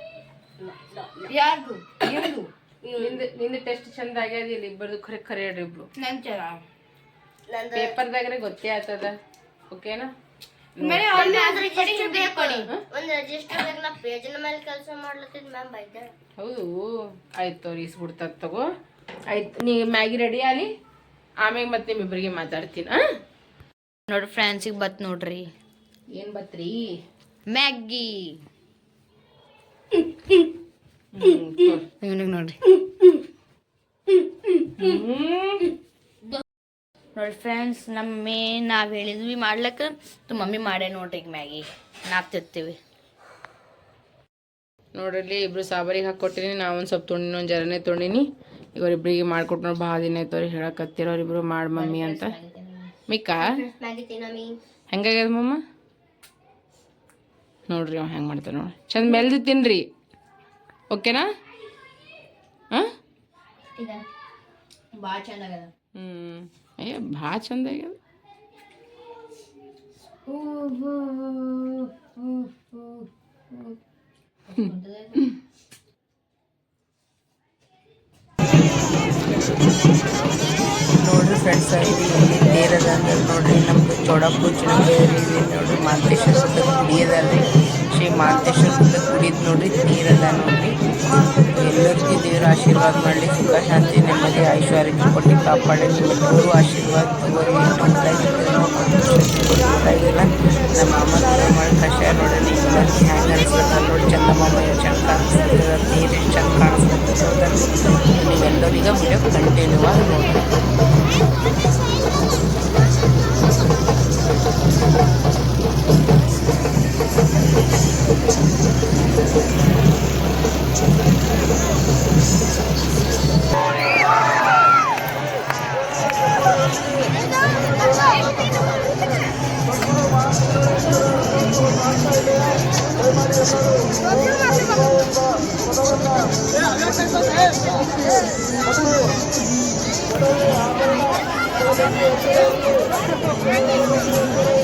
ಯಾರ್ದು ನಿಂದು ನಿಂದು ನಿಂದು ಟೆಸ್ಟ್ ಚಂದ ಆಗ್ಯದಿಲ್ಲ ಇಬ್ಬರದು ಖರೆ ಖರೆ ಹೇಳ್ರಿ ಇಬ್ರು.
ನಂದು
ಪೇಪರ್ದಾಗ್ರೆ ಗೊತ್ತೇ ಆಗ್ತದ. ಓಕೆನಾ?
ಒಂದು ಪೇಜಿನ ಮೇಲೆ ಕೆಲಸ ಮ್ಯಾಮ್ ಬೈದಾಳೆ
ಹೌದು. ಆಯ್ತು ತೋರಿ ಇಸ್ಬಿಡ್ತದ ತಗೋ. ಆಯ್ತು ನೀ ಮ್ಯಾಗಿ ರೆಡಿ ಆಲಿ? ಆಮೇಲೆ ಮತ್ತೆ ನಿಮ್ಮಿಬ್ಬರಿಗೆ ಮಾತಾಡ್ತೀನಿ
ನೋಡ್ರಿ ಫ್ರೆಂಡ್ಸಿಗೆ ಬತ್ ನೋಡ್ರಿ.
ಏನು ಬತ್ರಿ?
ಮ್ಯಾಗಿ ನೋಡ್ರಿ ನೋಡಿ ಫ್ರೆಂಡ್ಸ್ ನಮ್ಮ ನಾವ್ ನಾವು ಹೇಳಿದ್ವಿ ಮಾಡ್ಲಕ್ಕ ತು ಮಮ್ಮಿ ಮಾಡೇ ನೋಡ್ರಿ ಈಗ ಮ್ಯಾಗಿ. ನಾವ್ ತಿರ್ತೀವಿ
ನೋಡ್ರಲ್ಲಿ ಇಬ್ರು ಸಾಬರಿಗೆ ಹಾಕೊಟ್ಟಿನಿ ನಾವೊಂದು ಒಂದು ಸ್ವಲ್ಪ ತುಂಡಿನ ಒಂದು ಜರನೇ ತುಂಡಿನಿ ಇವರಿಬ್ರಿಗೆ ಮಾಡ್ಕೊಟ್ಟು ನೋಡಿ ಭಾಳ ದಿನ ಆಯ್ತು ಅವ್ರಿಗೆ ಹೇಳಕತ್ತೀರ ಅವ್ರಿಬ್ರು ಮಾಡಿ ಮಮ್ಮಿ ಅಂತ. ಮಿಕ್ಕ? ಹೆಂಗಾಗ್ಯದ ಮಮ್ಮ? ನೋಡ್ರಿ ಅವ ಹೆಂಗೆ ಮಾಡ್ತಾನೆ ನೋಡಿ. ಚಂದ ಮೆಲ್ದು ತಿನ್ರಿ ಓಕೆನಾ ಹಾಂ
ಭಾಳ
ಹ್ಞೂ ಅಯ್ಯ ಭಾಳ ಚಂದ ಆಗ್ಯದ
ನೋಡ್ರಿ ಫ್ರೆಂಡ್ಸ್ ಇಲ್ಲಿ ಇಲ್ಲಿ ತೇರದ ಅಂದ್ರೆ ನೋಡ್ರಿ ನಮ್ದು ಚೌಡಪ್ಪು ಚಿನ್ನ ಇದೆ ನೋಡ್ರಿ ಮಾಂತೇಶ್ವರ ಸುತ್ತ ಗುಡಿ ಅದಲ್ರಿ ಶ್ರೀ ಮಾಂತೇಶ್ವರ ಗುಡ್ಡ ಗುಡಿದ್ ನೋಡ್ರಿ, ನೀರೆಲ್ಲ ನೋಡ್ರಿ. ಎಲ್ಲರಿಗೂ ದೇವರ ಆಶೀರ್ವಾದ ಮಾಡಲಿ, ಸುಖ ಶಾಂತಿ, ನೆಮ್ಮದಿ ಐಶ್ವರ್ಯ ಕೊಟ್ಟು ಕಾಪಾಡಿ ನಿಮ್ಮೆಲ್ಲರೂ ಆಶೀರ್ವಾದ ತಗೋರಿ. ನಮ್ಮ ಅಮ್ಮ ಮಾಡಿ ಕಷಾಯ ನೋಡಿ ಹ್ಯಾಂಗ ಅನಿಸ್ತದ ನೋಡಿ ಚಂದ ಚೆಂದ ಕಾಣಿಸ್ತದೆ, ನೀರು ಚಂದ ಕಾಣಿಸ್ತದೆ ನೀವೆಲ್ಲರಿಗೂ ವಿಡಿಯೋ ಕಂಟಿನ್ಯೂ ಆಗಿ ನೋಡಿ
ದೇವ್ರ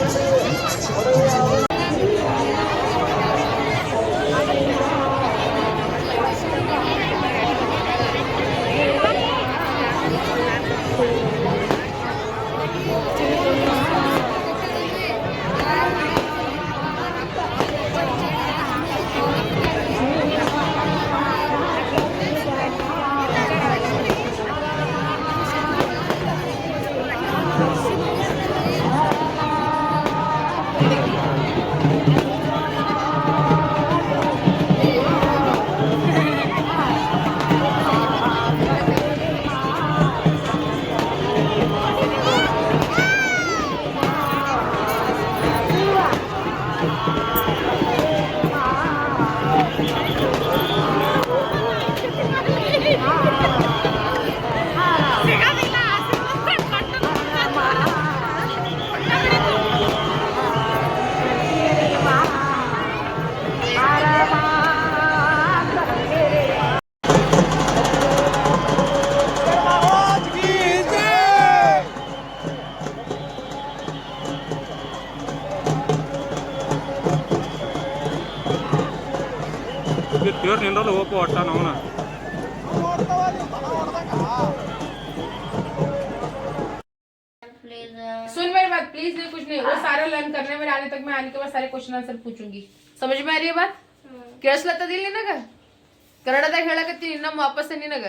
ಕನ್ನಡದಾಗ ನಮ್ಮ ವಾಪಸ್ ನಿನಗ.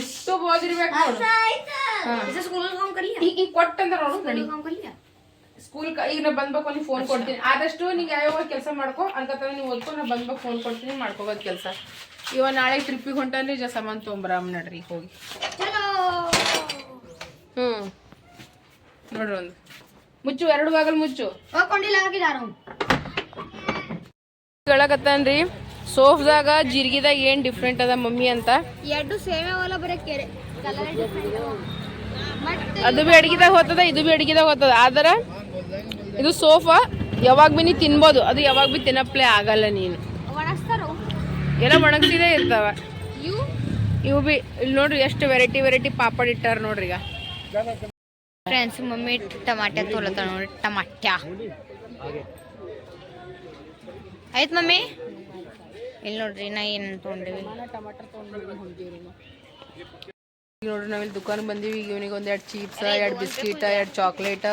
ಎಷ್ಟು ಓದಿರ್ಬೇಕು ಈಗ ನೋಡು. ಸ್ಕೂಲ್ ಈಗ ನಾ ಬಂದ್ಬೇಕು ನೀ ಫೋನ್ ಕೊಡ್ತೀನಿ. ಆದಷ್ಟು ನೀ ಯಾವ ಕೆಲಸ ಮಾಡ್ಕೊ ಅಂತ ನೀವು ಓದ್ಕೊ ನಾ ಬಂದ್ಬೇಕು ಫೋನ್ ಕೊಡ್ತೀನಿ ಮಾಡ್ಕೋಬೋದು ಕೆಲಸ. ಇವ ನಾಳೆ ಟ್ರಿಪ್ಪಿಗೆ ಹೊಂಟನ್ರಿ ಜ ಸಾಮಾನ್ ತೊಗೊಂಬರಾಮ್ ನಡ್ರಿ ಈಗ ಹೋಗಿ ಹ್ಞೂ ನೋಡ್ರಿ ಒಂದು. ಮುಚ್ಚು ಎರಡು ಬಾಗಲ್ ಮುಚ್ಚು. ಹೇಳಕತ್ತಾನ್ರಿ ಸೋಫ್ದಾಗ ಜೀರಿಗೆದಾಗ ಏನು ಡಿಫ್ರೆಂಟ್ ಅದ ಮಮ್ಮಿ ಅಂತ?
ಎರಡು ಸೇವೆ ಅವಲ್ಲ ಬರೀ ಕೆರೆ ಕಲರ್
ಅದು ಬಿ ಅಡಿಗೆದಾಗ ಹೋಗ್ತದ ಇದು ಬಿ ಅಡಿಗೆದಾಗ ಹೋಗ್ತದ ಆದ್ರೆ ಇದು ಸೋಫಾ ಯಾವಾಗ ಬಿ ನೀ ತಿನ್ಬೋದು ಅದು ಯಾವಾಗ ಬಿ ತಿನ್ನಪ್ಲೆ ಆಗಲ್ಲ ನೀನು.
ಏನೋ
ಎಲ್ಲ ಒಣಗ್ಸಿದೇ ಇರ್ತಾವ.
ಇವು?
ಬಿ ಇಲ್ಲಿ ನೋಡ್ರಿ ಎಷ್ಟು ವೆರೈಟಿ ವೆರೈಟಿ ಪಾಪಡ್ ಇಟ್ಟಾರ ನೋಡ್ರಿ ಈಗ.
ಫ್ರೆಂಡ್ಸ್ ಮಮ್ಮಿ ಟಮಾಟೆ ತೋಲತ್ತ ನೋಡ್ರಿ ಟಮಾಟ್ಯ. ಆಯ್ತು ಮಮ್ಮಿ? ಇಲ್ಲಿ ನೋಡ್ರಿ ನಾ ಏನು ತೊಗೊಂಡಿವಿ?
ನೋಡ್ರಿ ನಾವಿಲ್ಲಿ ದುಕಾನ್ ಬಂದೀವಿ ಈಗ ಇವನಿಗೆ ಒಂದ್ ಎರಡು ಚೀಪ್ಸ್ ಎರಡು ಬಿಸ್ಕಿಟ್ ಎರಡು ಚಾಕ್ಲೇಟ್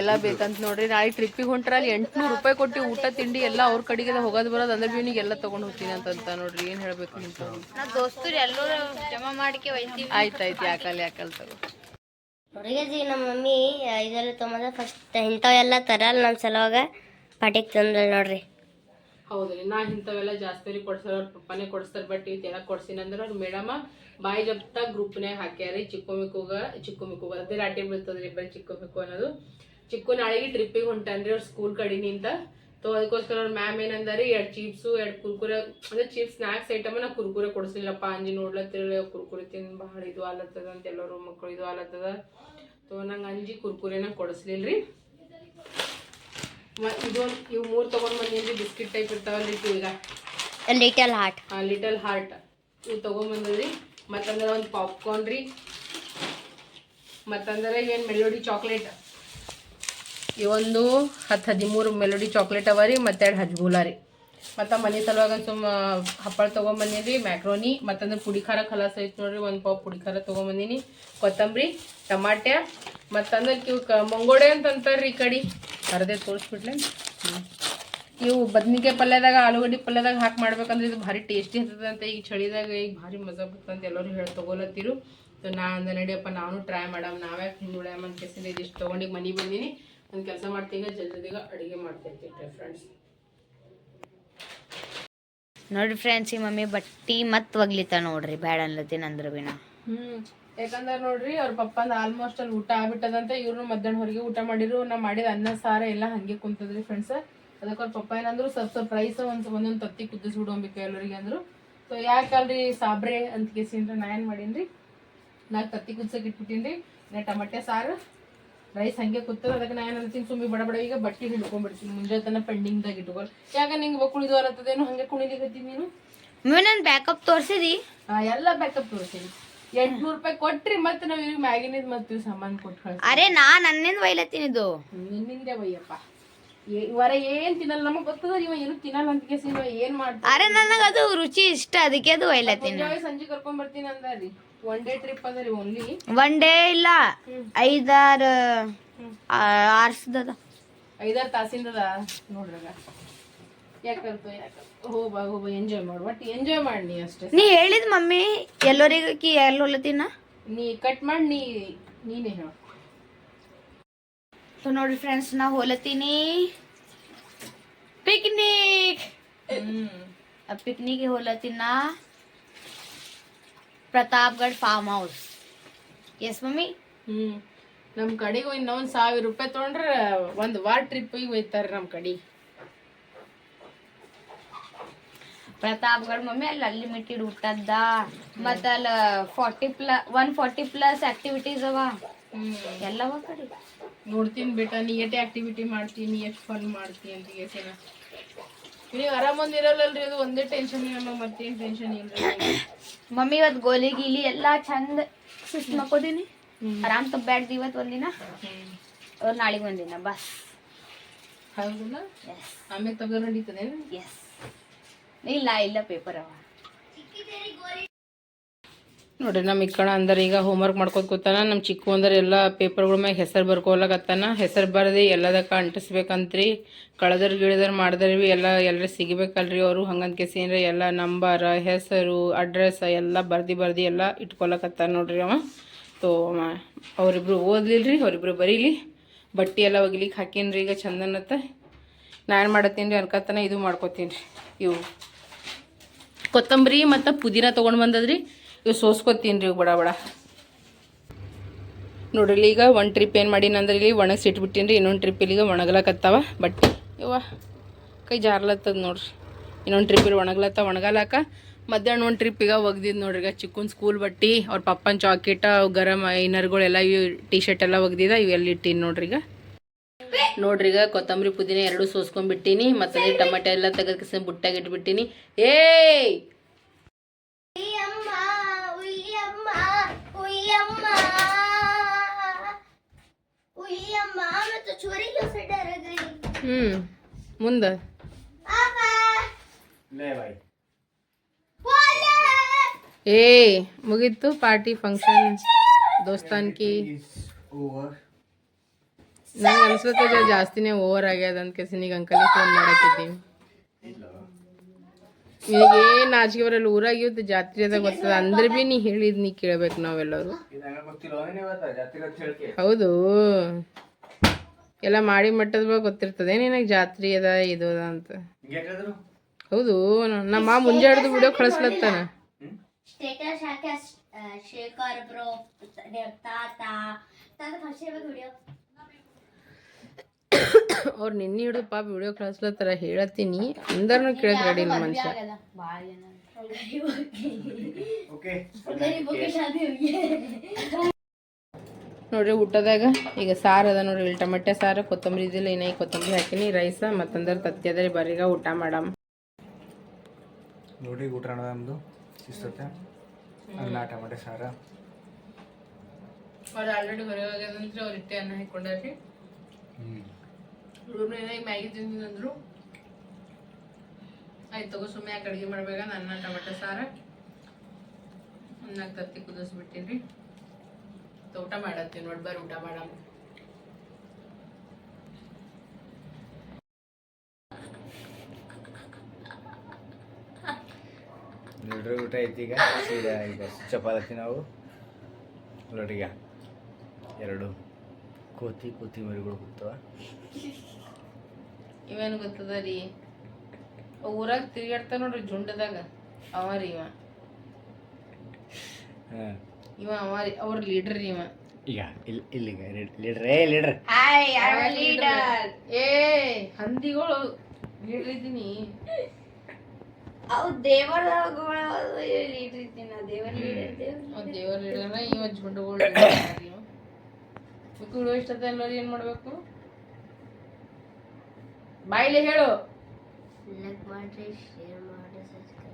ಎಲ್ಲ ಬೇಕಂತ ನೋಡ್ರಿ. ನಾಳೆ ಟ್ರಿಪ್ಪಿಗೆ ಹೊಂಟ್ರ ಅಲ್ಲಿ ಎಂಟ್ನೂರು ರೂಪಾಯಿ ಕೊಟ್ಟು ಊಟ ತಿಂಡಿ ಎಲ್ಲ ಅವ್ರ ಕಡೆಗೆ ಹೋಗೋದು ಬರೋದು ಅಂದ್ರೆ ಬಿ ಇವನಿಗೆ ಎಲ್ಲ ತಗೊಂಡ್ ಹೋಗ್ತೀನಿ ಅಂತ ನೋಡ್ರಿ. ಏನ್ ಹೇಳ್ಬೇಕು ನಿಮ್
ನಾ ದೋಸ್ತರು ಎಲ್ಲರೂ ಜಮಾ ಮಾಡಿ ಆಯ್ತು
ಆಯ್ತಾಯ್ತು ಯಾಕಲ್ಲ ಯಾಕಲ್ಲ ತಗೋ?
ಹುಡುಗಜಿ ನಮ್ಮ ಮಮ್ಮಿ ಇದರಲ್ಲಿ ತೊಗೊಂಬಂದ್ರೆ ಫಸ್ಟ್ ಇಂಥವೆಲ್ಲ ತರಲ್ಲ ನಮ್ಮ ಸಲುವಾಗ ಪಾಟಿಗೆ ತಂದಳು ನೋಡ್ರಿ.
ಹೌದ್ರಿ. ನಾ ಇಂಥವೆಲ್ಲ ಜಾಸ್ತಿ ಕೊಡ್ಸಾರ ಅವ್ರ ಪಪ್ಪನೇ ಕೊಡಿಸ್ತಾರ ಬಟ್ ಇದೆಲ್ಲ ಕೊಡ್ಸಿನ ಅಂದ್ರೆ ಅವ್ರ ಮೇಡಮ ಬಾಯಿ ಜಪ್ತ ಗ್ರೂಪ್ನ್ಯಾಗ ಹಾಕ್ಯಾರಿ. ಚಿಕ್ಕು ಮಿಕ್ಕುಗ ಚಿಕ್ಕು ಮಿಕ್ಕುಗ ಅದೇ ರಾಟಿ ಬೀಳ್ತದ್ರಿ ಬರೀ ಚಿಕ್ಕ ಮಿಕ್ಕು ಅನ್ನೋದು. ಚಿಕ್ಕ ನಾಳೆಗೆ ಟ್ರಿಪ್ಪಿಗೆ ಹೊಂಟಾನ್ರಿ ಅವ್ರ ಸ್ಕೂಲ್ ಕಡೆನಿಂದ ಸೊ ಅದಕ್ಕೋಸ್ಕರ ಅವ್ರ ಮ್ಯಾಮ್ ಏನಂದಾರಿ, ಎರಡು ಚೀಪ್ಸು ಎರಡು ಕುರ್ಕುರೆ, ಅಂದ್ರೆ ಚಿಪ್ಸ್ ಸ್ನಾಕ್ಸ್ ಐಟಮ್ ನಾ ಕುರ್ಕುರೆ ಕೊಡಿಸ್ಲಿಲ್ಲಪ್ಪ ಅಂಜಿ ನೋಡ್ಲತ್ತಿರ ಕುರ್ಕುರೆ ತಿಂದು ಭಾಳ ಇದು ಆಲತ್ತದ ಅಂತ ಎಲ್ಲರೂ ಮಕ್ಕಳು ಇದು ಆಲತ್ತದ. ಸೊ ನಂಗೆ ಅಂಜಿ ಕುರ್ಕುರೆನ ಕೊಡಿಸ್ಲಿಲ್ರಿ. ಇದೊಂದು ಇವು ಮೂರು ತೊಗೊಂಡ್ ಬಂದೀನಿ ಬಿಸ್ಕಿಟ್ ಟೈಪ್ ಇರ್ತಾವಲ್ಲ ಇವು ಈಗ.
ಲಿಟಲ್ ಹಾರ್ಟ್
ಲಿಟಲ್ ಹಾರ್ಟ್ ಇವು ತೊಗೊಂಬಂದ್ರಿ ಮತ್ತಂದ್ರೆ ಒಂದು ಪಾಪ್ಕಾರ್ನ್ ರೀ. ಮತ್ತಂದ್ರೆ ಏನು ಮೆಲೋಡಿ ಚಾಕ್ಲೇಟ್ ಇವೊಂದು ಹತ್ತು ಹದಿಮೂರು ಮೆಲೋಡಿ ಚಾಕ್ಲೇಟ್ ಅವ ರೀ ಮತ್ತೆರಡು ಹಜ್ಬೂಲ ರೀ. ಮತ್ತು ಮನೆ ಸಲುವಾಗ ಸುಮ್ಮ ಹಪ್ಪಳ ತೊಗೊಂಬಂದೀನಿ ಮ್ಯಾಕ್ರೋನಿ ಮತ್ತಂದ್ರೆ ಪುಡಿ ಖಾರ ಖಲಾಸ್ ಐತೆ ನೋಡ್ರಿ ಒಂದು ಪಾವ್ ಪುಡಿ ಖಾರ ತೊಗೊಂಬಂದೀನಿ ಕೊತ್ತಂಬರಿ ಟಮಾಟ್ಯ ಮತ್ತಂದ್ರೆ ಇವು ಕ ಮಂಗೋಡೆ ಅಂತ ಅಂತಾರ್ರಿ ಈ ಕಡೆ. ಅರ್ಧೆ ತೋರಿಸ್ಬಿಡ್ಲೆ ಹ್ಞೂ ಇವು ಬದ್ನಿಕಾಯಿ ಪಲ್ಯದಾಗ ಆಲೂಗಡ್ಡೆ ಪಲ್ಯದಾಗ ಹಾಕಿ ಮಾಡ್ಬೇಕಂದ್ರೆ ಇದು ಭಾರಿ ಟೇಸ್ಟಿ ಅಂತ ಈಗ ಚಳಿದಾಗ ಈಗ ಭಾರಿ ಮಜಾ ಬರ್ತದಂತ ಎಲ್ಲರೂ ಹೇಳಿ ತೊಗೊಲತ್ತಿರು. ಸೊ ನಾ ಅಂದ ನಡಿಯಪ್ಪ ನಾನು ಟ್ರೈ ಮಾಡಮ್. ನಾವೇ ಹಿಂಗೆ ಉಳ್ಯಾಮ ಅಂತ ಕೆಸಿಂದ ಇದಿಷ್ಟು ತೊಗೊಂಡಿಗೆ ಮನೆಗೆ ಬಂದೀನಿ. ಒಂದು ಕೆಲಸ ಮಾಡ್ತೀನಿ ಜಲ್ದಿಗ ಅಡುಗೆ ಮಾಡ್ತಿರ್ತೀನಿ ಫ್ರೆಂಡ್ಸ್
ನೋಡ್ರಿ ಫ್ರೆಂಡ್ಸ್ ಈ ಮಮ್ಮಿ ಬಟ್ಟಿ ಮತ್ತೆ ಒಗ್ಲಿತ ನೋಡ್ರಿ ಬ್ಯಾಡ ಅನ್ಲತ್ತೀನಿ ಅಂದ್ರ ಬಿನ.
ಹ್ಮ್. ಯಾಕಂದ್ರೆ ನೋಡ್ರಿ ಅವ್ರ ಪಪ್ಪಂದ ಆಲ್ಮೋಸ್ಟ್ ಅಲ್ಲಿ ಊಟ ಆಗ್ಬಿಟ್ಟದಂತೆ ಇವ್ರು ಮಧ್ಯಾಹ್ನ ಹೊರಗೆ ಊಟ ಮಾಡಿರು ನಾ ಮಾಡಿದ ಅನ್ನ ಸಾರ ಎಲ್ಲ ಹಂಗೆ ಕುಂತದ್ರಿ ಫ್ರೆಂಡ್ಸ್ ಅದಕ್ಕೆ ಅವ್ರ ಪಪ್ಪ ಏನಂದ್ರು ಸ್ವಲ್ಪ ಸ್ವಲ್ಪ ಒಂದು ಒಂದೊಂದು ತತ್ತಿ ಕುದಿಸ್ಬಿಡೋಂಬಿಕ ಎಲ್ಲರಿಗೆ ಅಂದ್ರು. ಸೊ ಯಾಕಲ್ರಿ ಸಾಬ್ರೆ ಅಂತ ಕೇಸಿಂದ್ರೆ ನಾ ಏನು ಮಾಡೀನಿ ರೀ ನಾಲ್ಕು ತತ್ತಿ ಕುದಿಸಕ್ ಇಟ್ಬಿಟ್ಟಿನ್ರಿ. ನಾ ಟಮಟೆ ಸಾರು ರೈಸ್ ಹಂಗೆ ಕೂತದ ಅದಕ್ಕೆ ನಾ ಏನು ಅಂತೀನಿ ಸುಮ್ಮನೆ ಬಡ ಬಡ ಈಗ ಬಟ್ಟೆ ಹಿಡ್ಕೊಂಡ್ಬಿಡ್ತೀನಿ. ಪೆಂಡಿಂಗ್ ಪೆಂಡಿಂಗ್ದಾಗ ಇಟ್ಕೊಳ್ ಯಾಕ ನಿಂಗೆ ಬಕ್ಕುಳಿದು ಅರತ್ತದೇನು ಹಂಗೆ ಕುಣಿಲಿಕತ್ತೀನಿ ನೀನು?
ನಾನು ನನ್ ಬ್ಯಾಕಪ್ ತೋರ್ಸಿದಿ?
ಎಲ್ಲ ಬ್ಯಾಕಪ್ ತೋರಿಸ್ತೀನಿ ಎಂಟ್ನೂರು ರೂಪಾಯಿ ಕೊಟ್ರಿ ಮತ್ತೆ ನಾವ್ ಇವ್ರಿಗೆ ಮ್ಯಾಗಿನಿದ್ ಮತ್ತೆ ಸಾಮಾನ್ ಕೊಟ್ಟು ಕಳ್ಸಿ
ಅರೆ ನಾ ನನ್ನಿಂದ ಬೈಲತ್ತೀನಿ ಇದು
ನಿನ್ನಿಂದೆ ಬಯ್ಯಪ್ಪ ಏ- ಇವರ ಏನ್ ತಿನ್ನಲ್ಲ ನಮಗ್ ಗೊತ್ತದ ಇವ ಏನು ತಿನ್ನಲ್ಲ ಅಂತ ಕೇಸಿ ಇವ ಏನ್ ಮಾಡ್ತಾನೆ?
ಅರೆ ನನಗ ಅದು ರುಚಿ ಇಷ್ಟ ಅದಕ್ಕೆ ಅದು ಒಯ್ಲತ್ತೀನಿ
ಮುಂಜಾನೆ ಸಂಜೆ ಕರ್ಕೊಂಡ್ ಬರ್ತೀನಿ ರೀ. ಒನ್ ಡೇ ಟ್ರಿಪ್ ಅದರಿ ಓನ್ಲಿ
ಒನ್ ಡೇ ಇಲ್ಲ ಐದಾರು ಆರ್ಸದ
ಐದಾರು ತಾಸಿಂದದ ನೋಡ್ರಾಗ ಯಾಕಂತ ಯಾಕ ಹೋಬಾ ಹೋಬಾ ಎಂಜಾಯ್ ಮಾಡು. ಬಟ್ ಎಂಜಾಯ್ ಮಾಡಿ ನೀ ಅಷ್ಟೇ.
ನೀ ಹೇಳಿದ್ ಮಮ್ಮಿ ಎಲ್ಲರಿಗೂ ಎಲ್ಲಿ ಹೊಲತಿನ?
ನೀ ಕಟ್ ಮಾಡಿ ನೀ ನೀನೇ ಹೇಳು.
ಸೊ ನೋಡ್ರಿ ಫ್ರೆಂಡ್ಸ್ ನಾ ಹೋಲತ್ತೀನಿ picnic picnic ಹೋಲತ್ತಿನ Pratapgarh farm house yes mummy?
Hmm. ನಮ್ ಕಡೆಗೂ ಇನ್ನೊಂದ್ ಸಾವಿರ ರೂಪಾಯಿ ತೊಗೊಂಡ್ರೆ ಒಂದ್ ವಾರ ಟ್ರಿಪ್ಪಿಗೆ ಹೋಗ್ತಾರೆ ನಮ್ ಕಡೆ.
ಪ್ರತಾಪ್ಗಢ್ ಮಮ್ಮಿ ಅಲ್ಲಿ ಅನ್ಲಿಮಿಟೆಡ್ ಊಟದ್ದ. ಮತ್ತ ಅಲ್ಲಿ forty plus one forty plus activities ಅವ. ಎಲ್ಲವ ಕಡೆ.
ನೋಡ್ತೀನಿ ಬೇಟ ನೀ ಎಷ್ಟೇ ಆಕ್ಟಿವಿಟಿ ಮಾಡ್ತೀನಿ ಎಷ್ಟು ಫನ್ ಮಾಡ್ತೀನಿ ಅಂತ ಕೇಸಿನ ನೀವು ಆರಾಮ ಇರಲ್ಲಲ್ರಿ ಅದು ಒಂದೇ ಟೆನ್ಷನ್ ಇರಲ್ಲ ಮತ್ತೇನ್ ಟೆನ್ಷನ್ ಇಲ್ಲ
ಮಮ್ಮಿ ಇವತ್ತು ಗೋಲಿ ಗೀಲಿ ಎಲ್ಲ ಚಂದ ಸುಸ್ತ್ ಮಕ್ಕೋದೀನಿ ಆರಾಮ್ ತಬ್ಬ್ಯಾಡ್ದು ಇವತ್ತು ಒಂದಿನ. ಅವ್ರು ನಾಳೆಗೆ ಒಂದಿನ ಬಸ್.
ಹೌದಲ್ಲ? ಆಮೇಲೆ ತಗೊಂಡು ನಡೀತದೆ
ಎಸ್ ಇಲ್ಲ ಇಲ್ಲ ಪೇಪರ್ ಅವ.
ನೋಡ್ರಿ ನಮ್ಮ ಇಕ್ಕಣ ಅಂದ್ರೆ ಈಗ ಹೋಮ್ವರ್ಕ್ ಮಾಡ್ಕೊತ ಕೂತಾನ ನಮ್ಮ ಚಿಕ್ಕು ಅಂದ್ರೆ ಎಲ್ಲ ಪೇಪರ್ಗಳ ಮ್ಯಾಗ ಹೆಸರು ಬರ್ಕೊಲಕತ್ತಾನ. ಹೆಸರು ಬರ್ದು ಎಲ್ಲದಕ್ಕ ಅಂಟಿಸ್ಬೇಕಂತ್ರಿ. ಕಳೆದ್ರ ಗಿಳದರ್ ಮಾಡಿದ್ರಿ ಎಲ್ಲ ಎಲ್ಲರೂ ಸಿಗಬೇಕಲ್ರಿ ಅವರು. ಹಂಗಂತ ಕೇಸಿ ಎಲ್ಲಾ ಎಲ್ಲ ನಂಬರ್, ಹೆಸರು, ಅಡ್ರೆಸ್ ಎಲ್ಲ ಬರ್ದಿ ಬರ್ದಿ ಎಲ್ಲ ಇಟ್ಕೊಳಕತ್ತಾನ ನೋಡ್ರಿ ಅವ. ತೋ ಅವರಿಬ್ರು ಓದ್ಲಿಲ್ರಿ, ಅವರಿಬ್ರು ಬರೀಲಿ. ಬಟ್ಟೆ ಎಲ್ಲ ಒಗಿಲಿಕ್ಕೆ ಹಾಕೀನ್ರಿ ಈಗ ಚಂದನತ್ತ. ನಾನು ಮಾಡತ್ತೀನಿ ರೀ ಅನ್ಕತ್ತಾನ, ಇದು ಮಾಡ್ಕೊತೀನಿ ರೀ. ಇವು. ಕೊತ್ತಂಬರಿ ಮತ್ತು ಪುದೀನ ತೊಗೊಂಡು ಬಂದದ್ರಿ. ಇವು ಸೋಸ್ಕೊತೀನಿ ರೀ ಬಡ ಬಡ. ನೋಡ್ರಿ ಈಗ ಒಂದು ಟ್ರಿಪ್ ಏನು ಮಾಡೀನಿ ಅಂದ್ರೆ ಇಲ್ಲಿ ಒಣಗಿಸಿ ಇಟ್ಬಿಟ್ಟಿನಿ ರೀ, ಇನ್ನೊಂದು ಟ್ರಿಪ್ ಇಲ್ಲಿಗೆ ಒಣಗ್ಲಕತ್ತಾವ ಬಟ್ಟೆ ಇವ ಕೈ ಜಾರ್ಲತ್ತದ ನೋಡ್ರಿ. ಇನ್ನೊಂದು ಟ್ರಿಪ್ ಇಲ್ಲಿ ಒಣಗ್ಲತ್ತ ಒಣಗಲಾಕ ಮಧ್ಯಾಹ್ನ ಒಂದು ಟ್ರಿಪ್ ಈಗ ಒಗ್ದಿದ್ದು ನೋಡ್ರಿ. ಈಗ ಚಿಕ್ಕನ್ ಸ್ಕೂಲ್ ಬಟ್ಟಿ, ಅವ್ರ ಪಪ್ಪನ ಜಾಕೆಟ್ ಅವು ಗರಂ ಐನರ್ಗಳೆಲ್ಲ ಇವು ಟೀ ಶರ್ಟ್ ಎಲ್ಲ ಒಗ್ದಿದ, ಇವೆಲ್ಲ ಇಟ್ಟೀನಿ ನೋಡ್ರಿ ಈಗ. ನೋಡ್ರಿ ಈಗ ಕೊತ್ತಂಬರಿ ಪುದೀನ ಎರಡು ಸೋಸ್ಕೊಂಡ್ಬಿಟ್ಟಿನಿ ಮತ್ತೆ ಟೊಮೆಟೊ ಎಲ್ಲ ತೆಗೆದ್ಕಿಸ ಬುಟ್ಟಾಗಿ ಇಟ್ಬಿಟ್ಟಿನಿ. ಏಯ್! ಹ್ಮ್, ಮುಂದೆ. ಏ ಮುಗೀತು ಪಾರ್ಟಿ ಫಂಕ್ಷನ್ ದೋಸ್ತಾನ್ಕಿ. ನಂಗೆ ಅನ್ಸುತ್ತೆ ಜಾಸ್ತಿನೇ ಓವರ್ ಆಗ್ಯದ ಅಂತ ಕೆಸಿನಿಗೆ ಅಂಕಲಿಗೆ ಫೋನ್ ಮಾಡಕ್ಕಿದ್ದೀನಿ ಈಗ ಏನು ಆಚೆಗೆ ಬರಲ್ಲ ಊರಾಗ ಇವತ್ತು ಜಾತ್ರೆದಾಗ ಗೊತ್ತದ? ಅಂದ್ರೆ ಬಿ ನೀ ಹೇಳಿದ್ ನೀ ಕೇಳ್ಬೇಕು ನಾವೆಲ್ಲರೂ. ಹೌದು. ಎಲ್ಲ ಮಾಡಿ ಮಟ್ಟದ ಬಗ್ಗೆ ಗೊತ್ತಿರ್ತದೆ ನಿನಗೆ ಜಾತ್ರೆ ಅದ ಇದು ಅದ ಅಂತ. ಹೌದು. ನಮ್ಮ ಮುಂಜೆ ಹಿಡಿದು ವಿಡಿಯೋ ಕಳಿಸ್ಲತ್ತಾನ.
ಸ್ಟೇಟಸ್ ಶೇಖರ್ ಬ್ರೋ ತಾತ. ತಾತ ಫಸ್ಟ್ ವಿಡಿಯೋ
ಅವ್ರು ನಿನ್ನೆ ಹಿಡಿದು ಪಾಪ ವಿಡಿಯೋ ತರ ಹೇಳತ್ತೀನಿ. ಅಂದ್ರೂ ಕೇಳಕ್ ರೆಡಿ ಇಲ್ಲ ಮನುಷ್ಯ.
ಓಕೆ
ನೋಡ್ರಿ ಊಟದಾಗ ಈಗ ಸಾರು ಅದ ನೋಡ್ರಿ ಇಲ್ಲಿ ಟಮಟೆ ಸಾರು ಕೊತ್ತಂಬರಿ ಇದಿಲ್ಲ ಇನ್ನ ಈಗ ಕೊತ್ತಂಬರಿ ಹಾಕಿನಿ ರೈಸ ಮತ್ತಂದ್ರ ತತ್ತಿ ಅದ ಬರೀಗ ಊಟ ಮಾಡಮ್.
ನೋಡ್ರಿ ಊಟ ನಮ್ದು ಸಿಸ್ತತೆ ಅನ್ನ ಟಮಾಟೆ ಸಾರ.
ಅವ್ರು ಆಲ್ರೆಡಿ ಹೊರಗೆ ಹೋಗ್ಯದಂದ್ರೆ ಅವ್ರು ಇಟ್ಟೆ ಅನ್ನ ಹಾಕೊಂಡ್ರಿ
ಹ್ಮ್.
ಈಗ ಮ್ಯಾಗಿ ತಿಂದಿದ್ರು ಆಯ್ತು ತಗೋ ಸುಮ್ಮನೆ ಯಾಕೆ ಅಡುಗೆ ಮಾಡ್ಬೇಕಂದ್ರೆ ಅನ್ನ, ಟೊಮೆಟೊ, ಸಾರ. ಅನ್ನಾಗ ತತ್ತಿ ಕುದಿಸ್ಬಿಟ್ಟಿನಿ. ಊಟ ಮಾಡತ್ತೀನಿ ನೋಡಿ, ಬರ್ರಿ ಊಟ ಮಾಡ
ನೋಡ್ರಿ ಊಟ ಐತಿ ಈಗ. ಸೀದಾ ಈಗ ಚಪಾತಿ ನಾವು. ನೋಡ್ರಿ ಈಗ ಎರಡು. ಕೋತಿ ಕೋತಿ ಮರಿಗಳು ಕೂತವ
ಇವೇನು ಗೊತ್ತದ ರೀ? ಊರಾಗ ತಿರುಗಾಡ್ತಾನ ನೋಡ್ರಿ ಜುಂಡದಾಗ. ಅವ ರೀ ಇವ.
ಹಾಂ.
ಇವ ಅವ ರೀ ಅವ್ರ ಲೀಡರ್ ರೀ ಇವ.
ಈಗ ಇಲ್ಲಿ ಇಲ್ಲಿಗ ಲೀಡರ್ ಏ ಲೀಡ್ರ್.
ಲೀಡರ್ ಏ ಹಂದಿಗಳು ಲೀಡರ್ ಇದ್ದೀನಿ
ಅವು ದೇವರ ಇಟ್ಟಿರ್ತೀನಿ ದೇವರ
ಲೀಡರ್ ದೇವರ ಲೀಡರ್ ಇವ ಜುಂಡಗಳು ಮಿಕ್ಕು ವಿಡಿಯೋ ಇಷ್ಟ ಎಲ್ಲರೂ ಏನ್ ಮಾಡ್ಬೇಕು? ಬಾಯಿಲೆ ಹೇಳು.
ಲೈಕ್ ಮಾಡ್ರಿ ಶೇರ್ ಮಾಡಿ ಸಬ್ಸ್ಕ್ರೈಬ್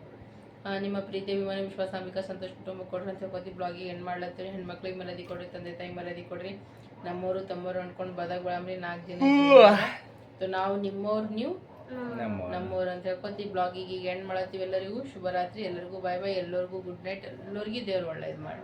ಆ, ನಿಮ್ಮ ಪ್ರೀತಿ ಅಭಿಮಾನ ವಿಶ್ವಾಸ ಅಂಬಿಕಾ ಸಂತೋಷ ಕುಟುಂಬ ಕೊಡ್ರಿ ಅಂತ ಪ್ರತಿ ಬ್ಲಾಗಿಗೆ ಎಂಡ್ ಮಾಡ್ಲತ್ತೀರಿ. ಹೆಣ್ಮಕ್ಳಿಗೆ ಮರ್ಯಾದೆ ಕೊಡ್ರಿ ತಂದೆ ತಾಯಿ ಮರ್ಯಾದೆ ಕೊಡ್ರಿ. ನಮ್ಮೂರು ತಮ್ಮವರು ಅನ್ಕೊಂಡು ಬದಕ್ ಬಳಮ್ರಿ ನಾಲ್ಕು ಜನ ಸೊ ನಾವು ನಿಮ್ಮವ್ರು ನೀವು?
ನಮ್ಮ
ನಮ್ಮವ್ರು ಅಂತ ಹೇಳ್ಕೊತಿ ಬ್ಲಾಗಿಗೆ ಈಗ ಎಂಡ್ ಮಾಡತ್ತೀವಿ ಎಲ್ಲರಿಗೂ. ಶುಭರಾತ್ರಿ. ಎಲ್ಲರಿಗೂ ಬಾಯ್ ಬಾಯ್. ಎಲ್ಲರಿಗೂ ಗುಡ್ ನೈಟ್. ಎಲ್ಲರಿಗೂ ದೇವ್ರು ಒಳ್ಳೇದು ಮಾಡಿ.